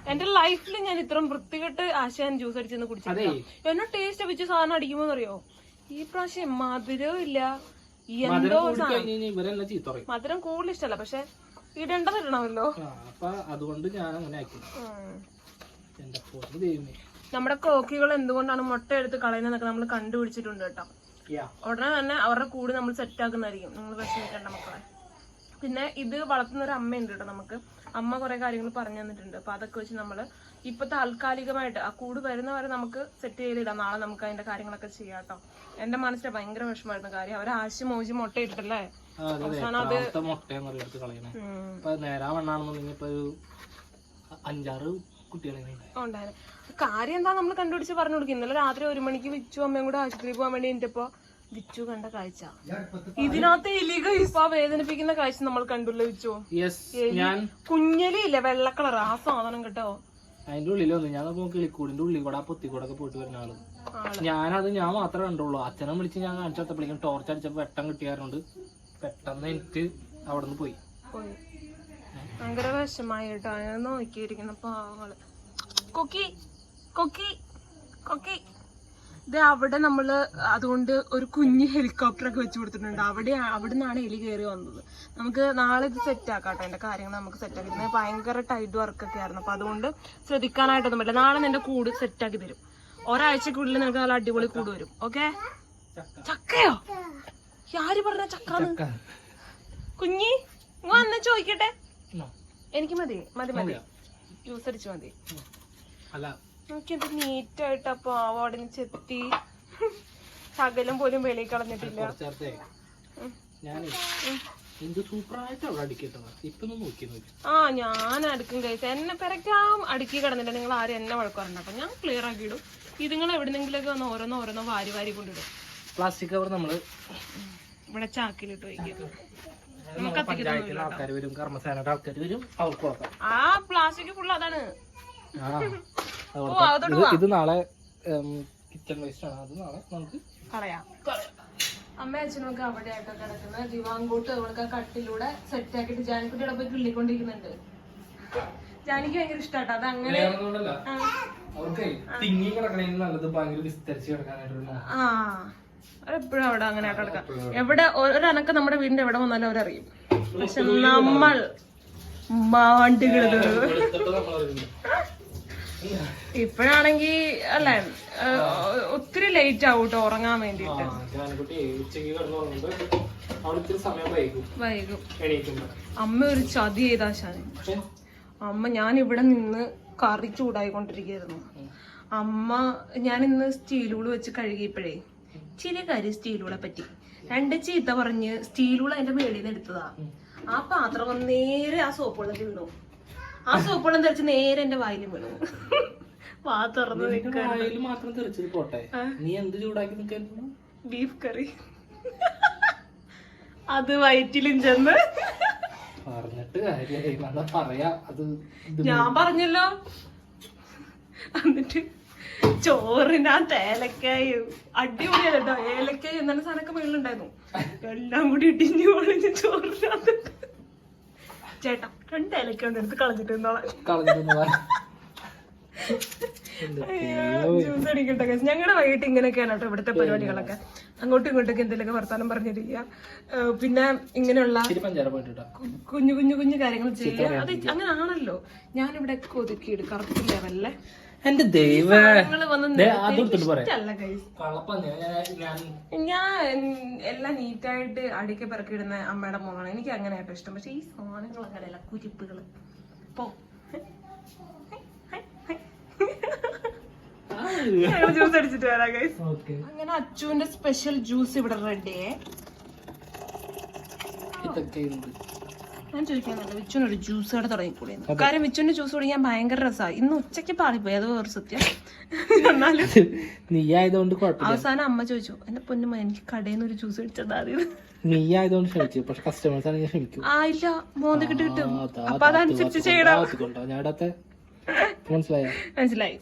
എന്റെ ലൈഫിൽ ഞാൻ ഇത്രയും വൃത്തികെട്ട് ആശാൻ ജ്യൂസ് അടിച്ചെന്ന് കുടിച്ചു എന്നെ ടേസ്റ്റ് വെച്ച് സാധനം അടിക്കുമ്പോ അറിയോ ഈ പ്രാവശ്യം മധുരവും ഇല്ല. എന്തോ മധുരം കൂടുതൽ ഇഷ്ടമല്ല പക്ഷെ ഇടേണ്ടത് ഇടണമല്ലോ ആ, അപ്പൊ അതുകൊണ്ട് ഞാൻ അങ്ങനെ ആക്കി. എന്റെ ദൈവമേ. നമ്മുടെ കോക്കികൾ എന്തുകൊണ്ടാണ് മുട്ട എടുത്ത് കളയുന്നതൊക്കെ നമ്മൾ കണ്ടുപിടിച്ചിട്ടുണ്ട് കേട്ടോ. ഉടനെ തന്നെ അവരുടെ കൂട് നമ്മൾ സെറ്റ് ആക്കുന്നതായിരിക്കും. നിങ്ങൾ വിഷമിക്കേണ്ട മക്കളെ. പിന്നെ ഇത് വളർത്തുന്ന ഒരു അമ്മയുണ്ട് കേട്ടോ നമുക്ക്. അമ്മ കുറെ കാര്യങ്ങൾ പറഞ്ഞു തന്നിട്ടുണ്ട്. അപ്പൊ അതൊക്കെ വെച്ച് നമ്മൾ ഇപ്പൊ താൽക്കാലികമായിട്ട് ആ കൂട് വരുന്നവരെ നമുക്ക് സെറ്റ് ചെയ്തിടാം. നാളെ നമുക്ക് അതിന്റെ കാര്യങ്ങളൊക്കെ ചെയ്യാം കേട്ടോ. എന്റെ മനസ്സിലെ ഭയങ്കര വിഷമമായിരുന്നു കാര്യം. അവർ ആശി മോശി മുട്ട ഇട്ടിട്ടല്ലേ അതെ. എത്രാമത്തെ എടുത്ത് കളയണേ. അപ്പൊ നേരാ വണ്ണാണെന്നുണ്ടെങ്കിൽ ഇപ്പൊ ഒരു അഞ്ചാറ് കുട്ടികളെ കാര്യം എന്താ നമ്മൾ കണ്ടുപിടിച്ച് പറഞ്ഞു കൊടുക്കും. ഇന്നലെ രാത്രി ഒരു മണിക്ക് വിച്ചു അമ്മയും കൂടെ ആശുപത്രി പോകാൻ വേണ്ടി എന്റെ വിച്ചു കണ്ട കാഴ്ച. ഇതിനകത്ത് എലിക ഇപ്പൊ വേദനിപ്പിക്കുന്ന കാഴ്ച നമ്മൾ കണ്ടുള്ള വിച്ചു? കുഞ്ഞലി ഇല്ലേ വെള്ള കളർ ആ സാധനം കേട്ടോ. അതിന്റെ ഉള്ളിൽ വന്നു ഞാൻ കിളിക്കൂടിന്റെ ഉള്ളിൽ കൂടെ ആ പൊത്തിക്കൂടെ പോയിട്ട് വരുന്ന ആൾ. ഞാനത് ഞാൻ മാത്രമേ കണ്ടുള്ളൂ. അച്ഛനെ വിളിച്ച് ഞാൻ കാണിച്ചു കൊടുത്തപ്പോഴേക്കും ടോർച്ച് അടിച്ചപ്പോ വെട്ടം കിട്ടിയാറുണ്ട് പെട്ടെന്ന് എനിക്ക് അവിടെ നിന്ന് പോയി. പോയി. ഭയങ്കര വിഷമായി കേട്ടോ ഞാൻ നോക്കിയിരിക്കുന്ന പാവങ്ങൾ. കൊക്കി കൊക്കി കൊക്കി. ഇത് അവിടെ നമ്മൾ അതുകൊണ്ട് ഒരു കുഞ്ഞ് ഹെലികോപ്റ്റർ ഒക്കെ വെച്ച് കൊടുത്തിട്ടുണ്ട്. അവിടെ അവിടെ നിന്നാണ് എലി കയറി വന്നത്. നമുക്ക് നാളെ ഇത് സെറ്റ് ആക്കാം കേട്ടോ എന്റെ കാര്യങ്ങൾ നമുക്ക് സെറ്റ് ആക്കി തരുന്നത് ഭയങ്കര ടൈറ്റ് വർക്ക് ഒക്കെ ആയിരുന്നു. അപ്പൊ അതുകൊണ്ട് ശ്രദ്ധിക്കാനായിട്ടൊന്നും പറ്റില്ല. നാളെ നിന്റെ കൂട് സെറ്റ് ആക്കി തരും. ഒരാഴ്ചക്കുള്ളിൽ നിനക്ക് നല്ല അടിപൊളി കൂട് വരും. ഓക്കെ ചക്കയോ? ആര് പറഞ്ഞ ചക്കാന്ന് കുഞ്ഞി വന്ന് ചോദിക്കട്ടെ. എനിക്ക് മതി മതി മതി. യൂസ് അടിച്ചു മതി. നോക്കിയത് നീറ്റ് ആയിട്ട് അപ്പൊ അവാർഡിന് ചെത്തി. ശകലം പോലും വെളിയിൽ കളഞ്ഞിട്ടില്ല. ആ ഞാൻ അടുക്കും കഴിച്ച എന്നെ പെരക്കാം അടുക്കി കിടന്നില്ല നിങ്ങൾ ആരും എന്നെ വഴക്കാറുണ്ട് അപ്പൊ ഞാൻ ക്ലിയർ ആക്കി ഇടും. ഇതുങ്ങൾ എവിടെന്നെങ്കിലൊക്കെ വന്ന് ഓരോന്നോ ഓരോന്നോ വാരി വാരി കൊണ്ടിടും. പ്ലാസ്റ്റിക് കവർ നമ്മൾ ഇവിടെ ചാക്കിലിട്ട് വയ്ക്കും പഞ്ചായത്തിലെ ആൾക്കാർ വരും കർമ്മസേനയുടെ ആൾക്കാർ വരും അവർക്ക് കൊടുക്കാം ആ പ്ലാസ്റ്റിക് ഫുള്ള് അതാണ്. ആ, അത് ഓ കൊടുക്കാം. ഇത് ഇത് നാളെ കിച്ചൺ വേസ്റ്റ് ആണ്. അത് നാളെ നമുക്ക് കളയാം. അമ്മ അച്ഛനൊക്കെ അവിടെ ആയിട്ടോ കിടക്കുന്നത്. ദിവാങ്കോട്ട് അവൾക്ക് ആ കട്ടിലൂടെ സെറ്റ് ആക്കിയിട്ട് ജാനിക്കുട്ടിയുടെ പോയി കിള്ളിക്കൊണ്ടിരിക്കുന്നുണ്ട് ജാനിക്ക് ഭയങ്കര ഇഷ്ടാട്ടോ. അത് അങ്ങനെ വേറൊന്നുകൊണ്ടല്ല. അവർക്ക് തിങ്ങി കിടക്കണേന് നല്ലത് ഭയങ്കര വിസ്തരിച്ച് കിടക്കാനായിട്ടുള്ള ആ. അവരെപ്പോഴും അവിടെ അങ്ങനെ ആയിട്ട് കിടക്കാം എവിടെ ഒരനക്ക നമ്മുടെ വീടിന്റെ എവിടെ വന്നാലും അവരറിയും. പക്ഷെ നമ്മൾ മാണ്ടികൾ ഇപ്പോഴാണെങ്കിൽ അല്ലേ ഒത്തിരി ലേറ്റ് ആവും കേട്ടോ ഉറങ്ങാൻ വേണ്ടിട്ട് വൈകും. അമ്മ ഒരു ചതി ചെയ്താ ശാനി അമ്മ ഞാൻ ഇവിടെ നിന്ന് കറി ചൂടായിക്കൊണ്ടിരിക്കുന്നു അമ്മ ഞാൻ ഇന്ന് സ്റ്റീലുകൾ വെച്ച് കഴുകിയപ്പോഴേ ചില കാര്യം സ്റ്റീലൂളെ പറ്റി. രണ്ട് ചീത്ത പറഞ്ഞ് സ്റ്റീലുള്ള അതിന്റെ മേളിൽ നിന്ന് എടുത്തതാ. ആ പാത്രം വന്ന് നേരെ ആ സോപ്പ് വെള്ളം വീണു ആ സോപ്പ് വെള്ളം തെറിച്ച് നേരെ എന്റെ വായിൽ വീണു. വാ തുറന്ന് വായിൽ മാത്രം തെറിച്ചത് പോട്ടെ. നീ എന്ത് ചൂടാക്കി നിൽക്കായിരുന്നു? ബീഫ് കറി അത് വയറ്റിലും ചെന്ന്. പറഞ്ഞിട്ട് കാര്യമായി പറയാ. അത് ഞാൻ പറഞ്ഞല്ലോ. എന്നിട്ട് ചോറിനകത്ത് ഏലക്കായും അടിപൊളിയല്ല കേട്ടോ ഏലക്കായും സാധനമൊക്കെ മേളിലുണ്ടായിരുന്നു. എല്ലാം കൂടി ഇടിഞ്ഞു പൊളിഞ്ഞ് ചോറിനകത്ത് ചേട്ടാ രണ്ട് ഏലക്ക എടുത്ത് കളഞ്ഞിട്ട്. ജ്യൂസ് അടിക്കട്ടെ ഞങ്ങളുടെ വൈകിട്ട് ഇങ്ങനെയൊക്കെയാണ് കേട്ടോ ഇവിടുത്തെ പരിപാടികളൊക്കെ. അങ്ങോട്ടും ഇങ്ങോട്ടൊക്കെ എന്തെങ്കിലുമൊക്കെ വർത്താനം പറഞ്ഞിരിക്കുക. പിന്നെ ഇങ്ങനെയുള്ള കുഞ്ഞു കുഞ്ഞു കുഞ്ഞു കാര്യങ്ങൾ ചെയ്യുക. അത് അങ്ങനെ ആണല്ലോ ഞാനിവിടെ ഒതുക്കിയിട്ട് കറക്റ്റ് ലെവലിലെ എന്റെ ദൈവ പറയാം. ഞാൻ ഞാൻ ഞാൻ. എല്ലാം നീറ്റായിട്ട് അടിക്ക് പെറുക്കിടുന്ന അമ്മയുടെ മോളാണ്. എനിക്ക് അങ്ങനെ ആയിട്ട് ഇഷ്ടം. പക്ഷെ ഈ സാധനങ്ങൾ അങ്ങനെയല്ല കുരിപ്പുകൾ. പോ. ജ്യൂസ് അടിച്ചിട്ട് വരാം ഗൈസ് ഓക്കെ. അങ്ങനെ അച്ചുവിന്റെ സ്പെഷ്യൽ ജ്യൂസ് ഇവിടെ റെഡിയേ ഇതൊക്കെ ഉണ്ട് ഞാൻ ചോദിക്കാന്നല്ല വിച്ചുവിനൊരു ജ്യൂസ് കട തുടങ്ങിക്കൂടെ കാര്യം വിച്ചുവിന്റെ ജ്യൂസ് കുടിക്കാൻ ഭയങ്കര രസമാണ് ഇന്ന് ഉച്ചയ്ക്ക് പാളിപ്പോയി. അത് വേറെ സത്യം. എന്നാലും നീ ആയതുകൊണ്ട് അവസാനം അമ്മ ചോദിച്ചു എന്റെ പൊന്നുമ എനിക്ക് കടയിൽ നിന്ന് ഒരു ജ്യൂസ് അടിച്ചതാ നീ ആയതുകൊണ്ട് ക്ഷമിച്ചു. പക്ഷെ കസ്റ്റമേഴ്സ് ആണെങ്കിൽ ക്ഷമിക്കും. ആ ഇല്ല. മോന്തിക്കിട്ട് കിട്ടും അതാ, അപ്പൊ അതാ, അതനുസരിച്ച് ചെയ്യണം. മനസ്സിലായോ? മനസ്സിലായി.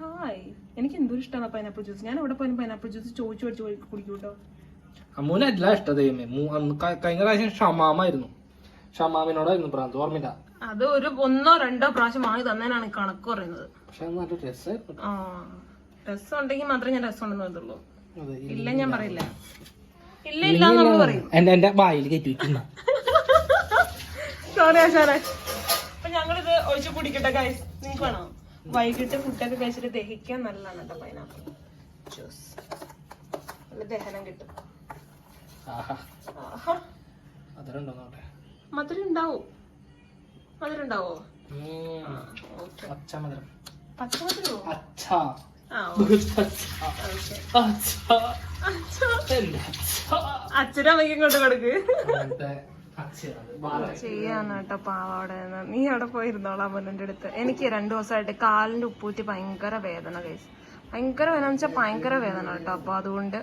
ഹായ് എനിക്ക് എന്തോ ഇഷ്ടമാണ് പൈനാപ്പിൾ ജ്യൂസ് ഞാൻ അവിടെ പോയി പൈനാപ്പിൾ ജ്യൂസ് ചോദിച്ചു കുടിക്കൂട്ടോ. കുടിക്കും കേട്ടോ അമ്മൂന് എല്ലാം ഇഷ്ടം ദൈവമേ. കഴിഞ്ഞ പ്രാവശ്യം ഷമാമായിരുന്നു. ഷമാമിനോടായിരുന്നു പ്രാന്ത് ഓർമ്മയില്ല? അത് ഒരു ഒന്നോ രണ്ടോ പ്രാവശ്യം വാങ്ങി തന്നേനാണ് കണക്ക് പറയുന്നത്. പക്ഷെ നല്ല രസമായിരുന്നു. ആ രസം ഉണ്ടെങ്കിൽ മാത്രമേ ഞാൻ രസം ഉണ്ടെന്ന് പറയുള്ളൂ ഇല്ല ഞാൻ പറയില്ല. ഇല്ല. ഇല്ല നമ്മൾ പറയും എന്റെ എന്റെ വായിൽ കയറ്റി വെക്കുന്ന. സോറി ആശാനെ അപ്പൊ ഞങ്ങളിത് ഒഴിച്ച് കുടിക്കട്ടെ ഗൈസ് നിങ്ങൾക്ക് വേണോ? വൈകിട്ട് ഫുഡൊക്കെ കഴിച്ചിട്ട് ദഹിക്കാൻ നല്ലതാണ് കേട്ടോ പൈനാപ്പിൾ ജ്യൂസ് ദഹനം കിട്ടും. മധുരം ഉണ്ടാവോ മധുരം അച്ഛാ കൊണ്ട് കൊടുക്ക്. ചെയ്യാന്ന് കേട്ടോ പാവ അവിടെ നിന്ന്. നീ അവിടെ പോയിരുന്നോളാം പൊന്നിന്റെ അടുത്ത്. എനിക്ക് രണ്ടു ദിവസമായിട്ട് കാലിന്റെ ഉപ്പൂറ്റി ഭയങ്കര വേദന കഴിച്ചു ഭയങ്കര വേദന വെച്ചാൽ ഭയങ്കര വേദന കേട്ടോ. അപ്പൊ അതുകൊണ്ട്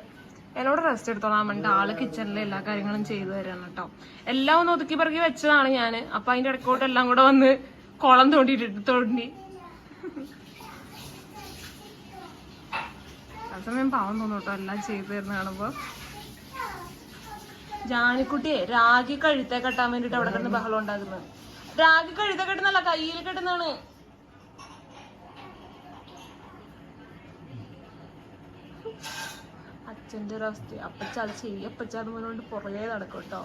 എന്നോട് റെസ്റ്റ് എടുത്തോളാൻ വേണ്ടി ആൾ കിച്ചണിലെ എല്ലാ കാര്യങ്ങളും ചെയ്തു തരാണ് കേട്ടോ എല്ലാം ഒന്ന് ഒതുക്കി പറക്കി വെച്ചതാണ് ഞാൻ അപ്പൊ അതിന്റെ ഇടക്കോട്ട് എല്ലാം കൂടെ വന്ന് കുളം തോണ്ടിട്ട് തോണ്ടി. അതസമയം സമയം പാവം തോന്നും കേട്ടോ എല്ലാം ചെയ്തു തരുന്ന കാണുമ്പോ. ജാനിക്കുട്ടിയെ രാഗി കഴുത്തെ കെട്ടാൻ വേണ്ടിട്ട് അവിടെ കിടന്ന് ബഹളം ഉണ്ടാക്കുന്നത്. രാഗി കഴുത്തെ കെട്ടുന്നല്ല കയ്യിൽ കെട്ടുന്നതാണ്. അച്ഛന്റെ ഒരു അവസ്ഥ. അപ്പച്ച അത് ചെയ്യ. അപ്പച്ച അത് മുന്നോട്ട് പുറകെ നടക്കും കേട്ടോ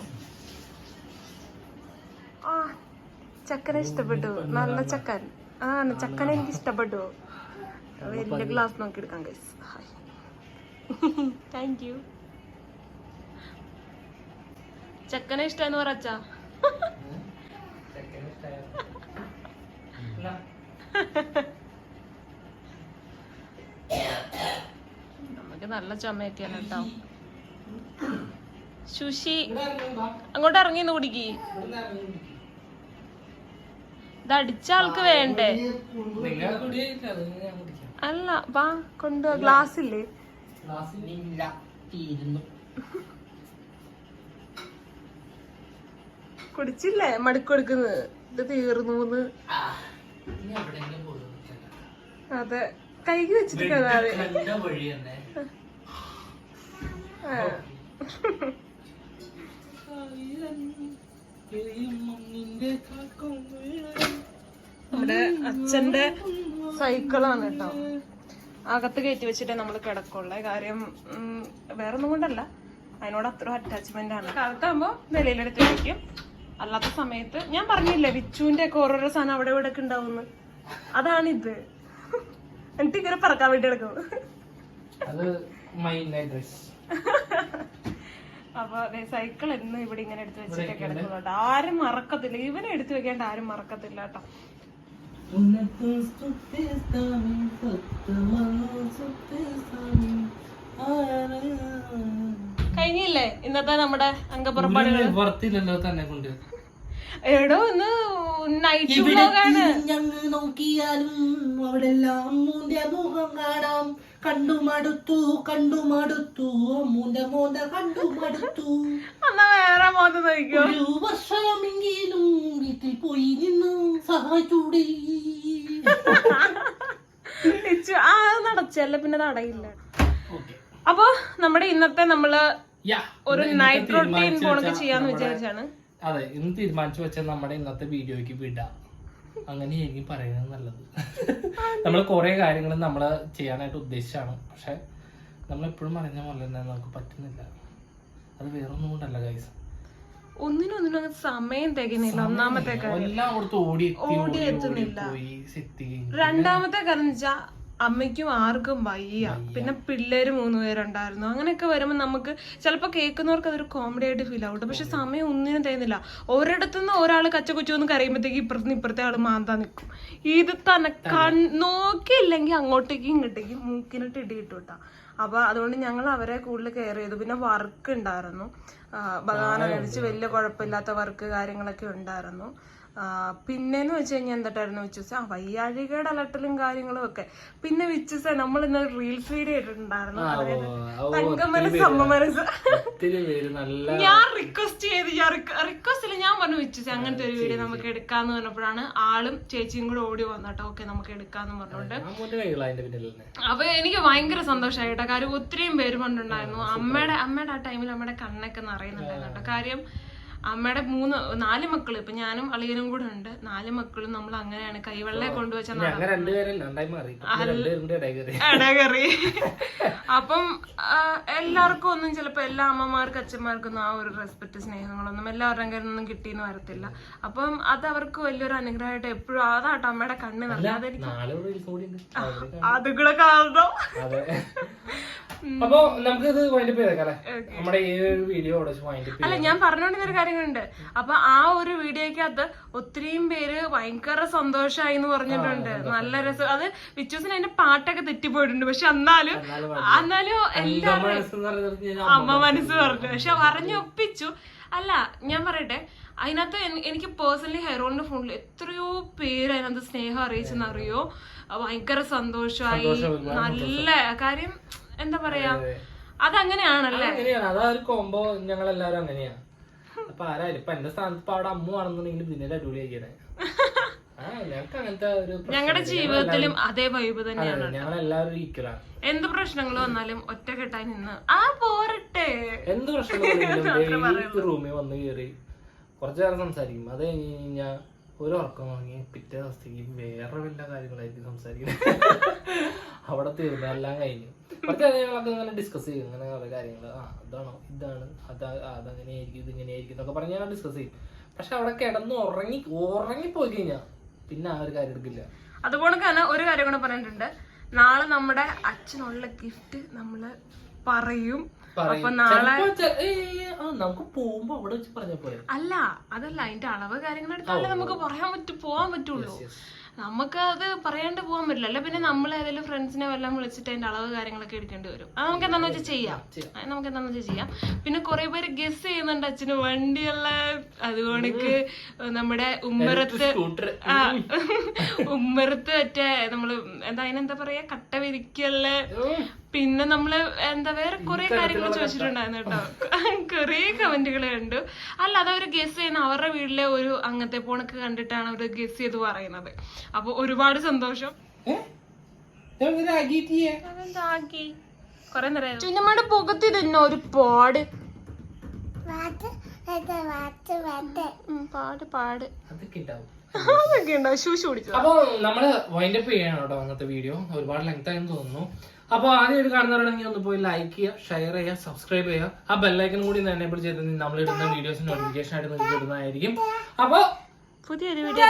ആ ചക്കനെ ഇഷ്ടപ്പെട്ടു. നല്ല ചക്കൻ. ആ ചക്കനെ എനിക്ക് ഇഷ്ടപ്പെട്ടു. വലിയ ഗ്ലാസ് നോക്കി എടുക്കാം ഗൈസ് ഹായ് താങ്ക് യു ചക്കനെ ഇഷ്ടമെന്ന് പറ അച്ഛാ. നമുക്ക് നല്ല ചുമയൊക്കെയാണ് കേട്ടോ ശുശി അങ്ങോട്ട് ഇറങ്ങി കുടിക്ക്. ഇത് അടിച്ച ആൾക്ക് വേണ്ടേ? അല്ല വാ കൊണ്ടുവാ. ഗ്ലാസ് ഇല്ലേ കുടിച്ചില്ലേ? മടുക്കൊടുക്കുന്നത് ഇത് തീർന്നു അതെ. കൈക്ക് വെച്ചിട്ട് തന്നെ. നമ്മുടെ അച്ഛന്റെ സൈക്കിളാണ് കേട്ടോ. അകത്ത് കയറ്റി വെച്ചിട്ടേ നമ്മൾ കിടക്കുള്ളേ. കാര്യം വേറെ ഒന്നും കൊണ്ടല്ല. അതിനോട് അത്ര അറ്റാച്ച്മെന്റ് ആണ്. കാലത്താകുമ്പോ നിലയിലെടുത്ത് വയ്ക്കും അല്ലാത്ത സമയത്ത് ഞാൻ പറഞ്ഞില്ലേ വിച്ചുവിന്റെ ഒക്കെ ഓരോരോ സാധനം അവിടെ ഇവിടെ ഒക്കെ ഉണ്ടാവുന്നു അതാണിത്. എന്നിട്ട് ഇങ്ങനെ പറക്കാൻ വേണ്ടി എടുക്കും അപ്പൊ അതെ സൈക്കിൾ എന്നും ഇവിടെ ഇങ്ങനെ എടുത്തു വെച്ചിട്ട് കിടക്കുന്നുണ്ട്. ആരും മറക്കത്തില്ല. ഇവനെ എടുത്തു വെക്കാണ്ട് ആരും മറക്കത്തില്ല കേട്ടോ. കഴിഞ്ഞില്ലേ ഇന്നത്തെ നമ്മുടെ അംഗപ്പുറപ്പാടുകൾ വർത്തില്ലല്ലോ തന്നെ കൊണ്ട്. എടോ ഇന്ന് നൈറ്റ് വ്ലോഗാണ് ഞങ്ങൾ നോക്കിയാലും അവിടെ എല്ലാം മുഖം കാണാം. കണ്ടുമടുത്തു കണ്ടുമടുത്തു. കണ്ടു മടുത്തു മൂന്ന മൂന്ന കണ്ടു മടുത്തു വേറെ ഒരു വർഷമെങ്കിലും വീട്ടിൽ പോയി നിന്ന് സഹായിച്ചൂടെ. ആ നടച്ചല്ല പിന്നെ തടയില്ല അപ്പൊ നമ്മുടെ ഇന്നത്തെ നമ്മൾ ഒരു നൈറ്റ് റൊട്ടീൻ പോണൊക്കെ ചെയ്യാന്ന് വിചാരിച്ചാണ്. അതെ ഇന്ന് തീരുമാനിച്ചു വെച്ചാൽ നമ്മുടെ ഇന്നത്തെ വീഡിയോയ്ക്ക് വിടാം. അങ്ങനെയായിരിക്കും പറയുന്നത് നല്ലത്. നമ്മൾ കുറെ കാര്യങ്ങൾ നമ്മൾ ചെയ്യാനായിട്ട് ഉദ്ദേശിച്ചാണ്. പക്ഷെ നമ്മൾ എപ്പോഴും പറയുന്ന പോലെ തന്നെ നമുക്ക് പറ്റുന്നില്ല. അത് വേറൊന്നും കൊണ്ടല്ല ഗൈസ് ഒന്നിനും ഒന്നിനും സമയം തികയുന്നില്ല. ഒന്നാമത്തെ കാര്യം. ഓടി എത്തുന്നില്ല. രണ്ടാമത്തെ കാര്യം അമ്മയ്ക്കും ആർക്കും വയ്യ. പിന്നെ പിള്ളേര് മൂന്ന് പേരുണ്ടായിരുന്നു. അങ്ങനെയൊക്കെ വരുമ്പോൾ നമുക്ക് ചിലപ്പോൾ കേൾക്കുന്നവർക്ക് അതൊരു കോമഡി ആയിട്ട് ഫീൽ ആവട്ടെ. പക്ഷെ സമയം ഒന്നിനും തരുന്നില്ല ഒരിടത്തുനിന്ന് ഒരാൾ കച്ച കൊച്ചു ഒന്ന് കരയുമ്പോഴത്തേക്ക് ഇപ്പുറത്ത് ഇപ്പുറത്തെ ആൾ മാന്താ നിൽക്കും ഇത് തന്നെ കൺ നോക്കിയില്ലെങ്കിൽ അങ്ങോട്ടേക്കും ഇങ്ങോട്ടേക്കും മൂക്കിനിട്ട് ഇടി കിട്ടൂട്ടാ അപ്പൊ അതുകൊണ്ട് ഞങ്ങൾ അവരെ കൂടുതൽ കെയർ ചെയ്തു. പിന്നെ വർക്ക് ഉണ്ടായിരുന്നു. ഭഗവാനെ കഴിച്ച് വലിയ കുഴപ്പമില്ലാത്ത വർക്ക് കാര്യങ്ങളൊക്കെ ഉണ്ടായിരുന്നു. പിന്നെന്ന് വെച്ച് കഴിഞ്ഞാൽ എന്തായിട്ടായിരുന്നു വിച്ചൂസ്? ആ വയ്യാഴികയുടെ അലട്ടലും കാര്യങ്ങളും ഒക്കെ. പിന്നെ വിച്ചൂസ നമ്മൾ ഇന്ന് റീൽസ് വീഡിയോ ഇട്ടിട്ടുണ്ടായിരുന്നു. ഞാൻ റിക്വസ്റ്റ് ചെയ്ത് ഞാൻ റിക്വസ്റ്റിൽ ഞാൻ പറഞ്ഞു വിച്ചൂസ് അങ്ങനത്തെ ഒരു വീഡിയോ നമുക്ക് എടുക്കാന്ന് പറഞ്ഞപ്പോഴാണ് ആളും ചേച്ചിയും കൂടെ ഓടി വന്നട്ടോ ഓക്കെ നമുക്ക് എടുക്കാന്ന് പറഞ്ഞോണ്ട്. അപ്പൊ എനിക്ക് ഭയങ്കര സന്തോഷമായി കേട്ടോ കാര്യം ഒത്തിരിയും പേര് പണ്ടുണ്ടായിരുന്നു. അമ്മയുടെ അമ്മയുടെ ആ ടൈമിൽ അമ്മയുടെ കണ്ണൊക്കെ നിറയുന്നുണ്ടായിരുന്നു കേട്ടോ. കാര്യം അമ്മയുടെ മൂന്ന് നാല് മക്കൾ. ഇപ്പൊ ഞാനും അളിയനും കൂടെ ഉണ്ട്. നാല് മക്കളും നമ്മൾ അങ്ങനെയാണ് കൈവെള്ളയെ കൊണ്ടുവച്ചറി അപ്പം എല്ലാവർക്കും ഒന്നും ചിലപ്പോ എല്ലാ അമ്മമാർക്കും അച്ഛന്മാർക്കൊന്നും ആ ഒരു റെസ്പെക്ട് സ്നേഹങ്ങളൊന്നും എല്ലാവരുടെയും കയ്യിൽ നിന്നും കിട്ടിയെന്ന് വരത്തില്ല. അപ്പം അത് അവർക്ക് വലിയൊരു അനുഗ്രഹമായിട്ട് എപ്പോഴും അതാട്ടോ അമ്മയുടെ കണ്ണ് നല്ലാതെ അതുകൂടെ അതെ. അപ്പൊ നമുക്കിത് വൈൻഡപ്പ് ചെയ്തേക്കാം നമ്മുടെ ഈ വീഡിയോ അല്ല ഞാൻ പറഞ്ഞോണ്ടിരുന്ന ഒരു കാര്യങ്ങളുണ്ട് അപ്പൊ ആ ഒരു വീഡിയോക്കകത്ത് ഒത്തിരിയും പേര് ഭയങ്കര സന്തോഷമായി എന്ന് പറഞ്ഞിട്ടുണ്ട് നല്ല രസം അത് വിശ്വസിന് അതിന്റെ പാട്ടൊക്കെ തെറ്റിപ്പോയിട്ടുണ്ട്. പക്ഷെ എന്നാലും എന്നാലും എല്ലാവരും അമ്മ മനസ്സ് പറഞ്ഞു. പക്ഷെ പറഞ്ഞൊപ്പിച്ചു അല്ല ഞാൻ പറയട്ടെ. അതിനകത്ത് എനിക്ക് പേഴ്സണലി ഹെറോണിന്റെ ഫോണിൽ എത്രയോ പേര് അതിനകത്ത് സ്നേഹം അറിയിച്ചെന്നറിയോ? ഭയങ്കര സന്തോഷമായി നല്ല കാര്യം എന്താ പറയാ? അതങ്ങനെയാണല്ലേ? അങ്ങനെയാണ്. അതാ ഒരു കോംബോ ഞങ്ങൾ എല്ലാവരും അങ്ങനെയാണ്. അപ്പൊ ആരായാലും ഇപ്പൊ എന്റെ സ്ഥാനത്ത് ഇപ്പൊ അവിടെ അമ്മ ആണെന്നുണ്ടെങ്കിൽ പിന്നീട് അടിപൊളി ആക്കിയാണ് ആ ഞങ്ങൾക്ക് അങ്ങനത്തെ ഒരു ഞങ്ങളുടെ ജീവിതത്തിലും അതേ വൈബ് തന്നെയാണ് ഞങ്ങളെല്ലാവരും ഈക്വലാണ് എന്ത് പ്രശ്നങ്ങൾ വന്നാലും ഒറ്റക്കെട്ടായി നിന്ന്. ആ പോരട്ടെ. എന്ത് പ്രശ്നങ്ങളും റൂമിൽ വന്ന് കയറി കുറച്ചു നേരം സംസാരിക്കും. അത് കഴിഞ്ഞ് കഴിഞ്ഞാൽ ഒരു വാങ്ങി പിറ്റേ ദിവസത്തേക്ക് വേറെ വല്ല കാര്യങ്ങളായിരിക്കും സംസാരിക്കുന്നത് അവിടെ തീർന്നു എല്ലാം കഴിഞ്ഞു. കുറച്ച് നേരം ഞങ്ങളൊക്കെ ഇങ്ങനെ ഡിസ്കസ് ചെയ്യും. അങ്ങനെ കുറെ കാര്യങ്ങൾ ആ അതാണോ? ഇതാണ്. അത് അതങ്ങനെയായിരിക്കും ഇതിങ്ങനെയായിരിക്കും എന്നൊക്കെ പറഞ്ഞ് ഞങ്ങൾ ഡിസ്കസ് ചെയ്യും. പക്ഷെ അവിടെ കിടന്ന് ഉറങ്ങി ഉറങ്ങി പോയി കഴിഞ്ഞാൽ പിന്നെ ആ ഒരു കാര്യം എടുക്കില്ല. അതുപോലെ തന്നെ ഒരു കാര്യം കൂടെ പറഞ്ഞിട്ടുണ്ട്. നാളെ നമ്മുടെ അച്ഛനുള്ള ഗിഫ്റ്റ് നമ്മൾ പറയും. അപ്പൊ നാളെ ചിലപ്പോ ചെ- നമുക്ക് പോകുമ്പോ അവിടെ വെച്ച് പറഞ്ഞ പോലെ അല്ല അതല്ല അതിന്റെ അളവ് കാര്യങ്ങൾ എടുത്താലേ നമുക്ക് പറയാൻ പറ്റൂ പോവാൻ പറ്റുള്ളൂ. നമുക്ക് അത് പറയാണ്ട് പോവാൻ പറ്റില്ല. അല്ല പിന്നെ നമ്മൾ ഏതെങ്കിലും ഫ്രണ്ട്സിനെ വല്ലതും വിളിച്ചിട്ട് അതിന്റെ അളവ് കാര്യങ്ങളൊക്കെ എടുക്കേണ്ടി വരും. അത് നമുക്ക് എന്താണെന്ന് വെച്ചാൽ ചെയ്യാം. അത് നമുക്ക് എന്താണെന്ന് വെച്ചാൽ ചെയ്യാം. പിന്നെ കുറെ പേര് ഗസ് ചെയ്യുന്നുണ്ട് അച്ഛന്. വണ്ടിയുള്ള അതുകൊണ്ട് നമ്മുടെ ഉമ്മറത്ത് ആ ഉമ്മറത്ത് മറ്റേ നമ്മൾ എന്താ അതിനെന്താ പറയാ? കട്ട വിരിക്കല്ല പിന്നെ നമ്മൾ എന്താ വേറെ കുറെ കാര്യങ്ങൾ ചോദിച്ചിട്ടുണ്ടായിരുന്നു കേട്ടോ. കുറെ കമന്റുകൾ കണ്ടു. അല്ല അതവര് ഗസ് ചെയ്യുന്ന അവരുടെ വീട്ടിലെ ഒരു അങ്ങനത്തെ പോണൊക്കെ കണ്ടിട്ടാണ് അവർ ഗസ് ചെയ്ത് പറയുന്നത്. അപ്പൊ ഒരുപാട് സന്തോഷം. ചുന്നമ്മയുടെ കൊറേ നേരം ചുഞ്ഞമ്മയുടെ പുകത്തി തന്നെ ഒരു പാട്. പാട് പാട്. അതൊക്കെ ഉണ്ടാവും അതൊക്കെ ഉണ്ടോ ശൂശു കുടിച്ചു അപ്പൊ നമ്മൾ വൈൻഡപ്പ് ചെയ്യണം കേട്ടോ അങ്ങനത്തെ വീഡിയോ ഒരുപാട് ലെങ്ത് ആയെന്ന് തോന്നുന്നു. അപ്പൊ ആദ്യം ഒരു കാണുന്നവരാണെങ്കിൽ ഒന്ന് പോയി ലൈക്ക് ചെയ്യുക ഷെയർ ചെയ്യുക സബ്സ്ക്രൈബ് ചെയ്യുക. ആ ബെല്ലൈക്കൻ കൂടി എനേബിൾ ചെയ്ത് നമ്മൾ ഇടുന്ന വീഡിയോസ് നോട്ടിഫിക്കേഷൻ ആയിട്ട് നിങ്ങൾക്ക് ഇടുന്നതായിരിക്കും അപ്പൊ പുതിയൊരു വീഡിയോ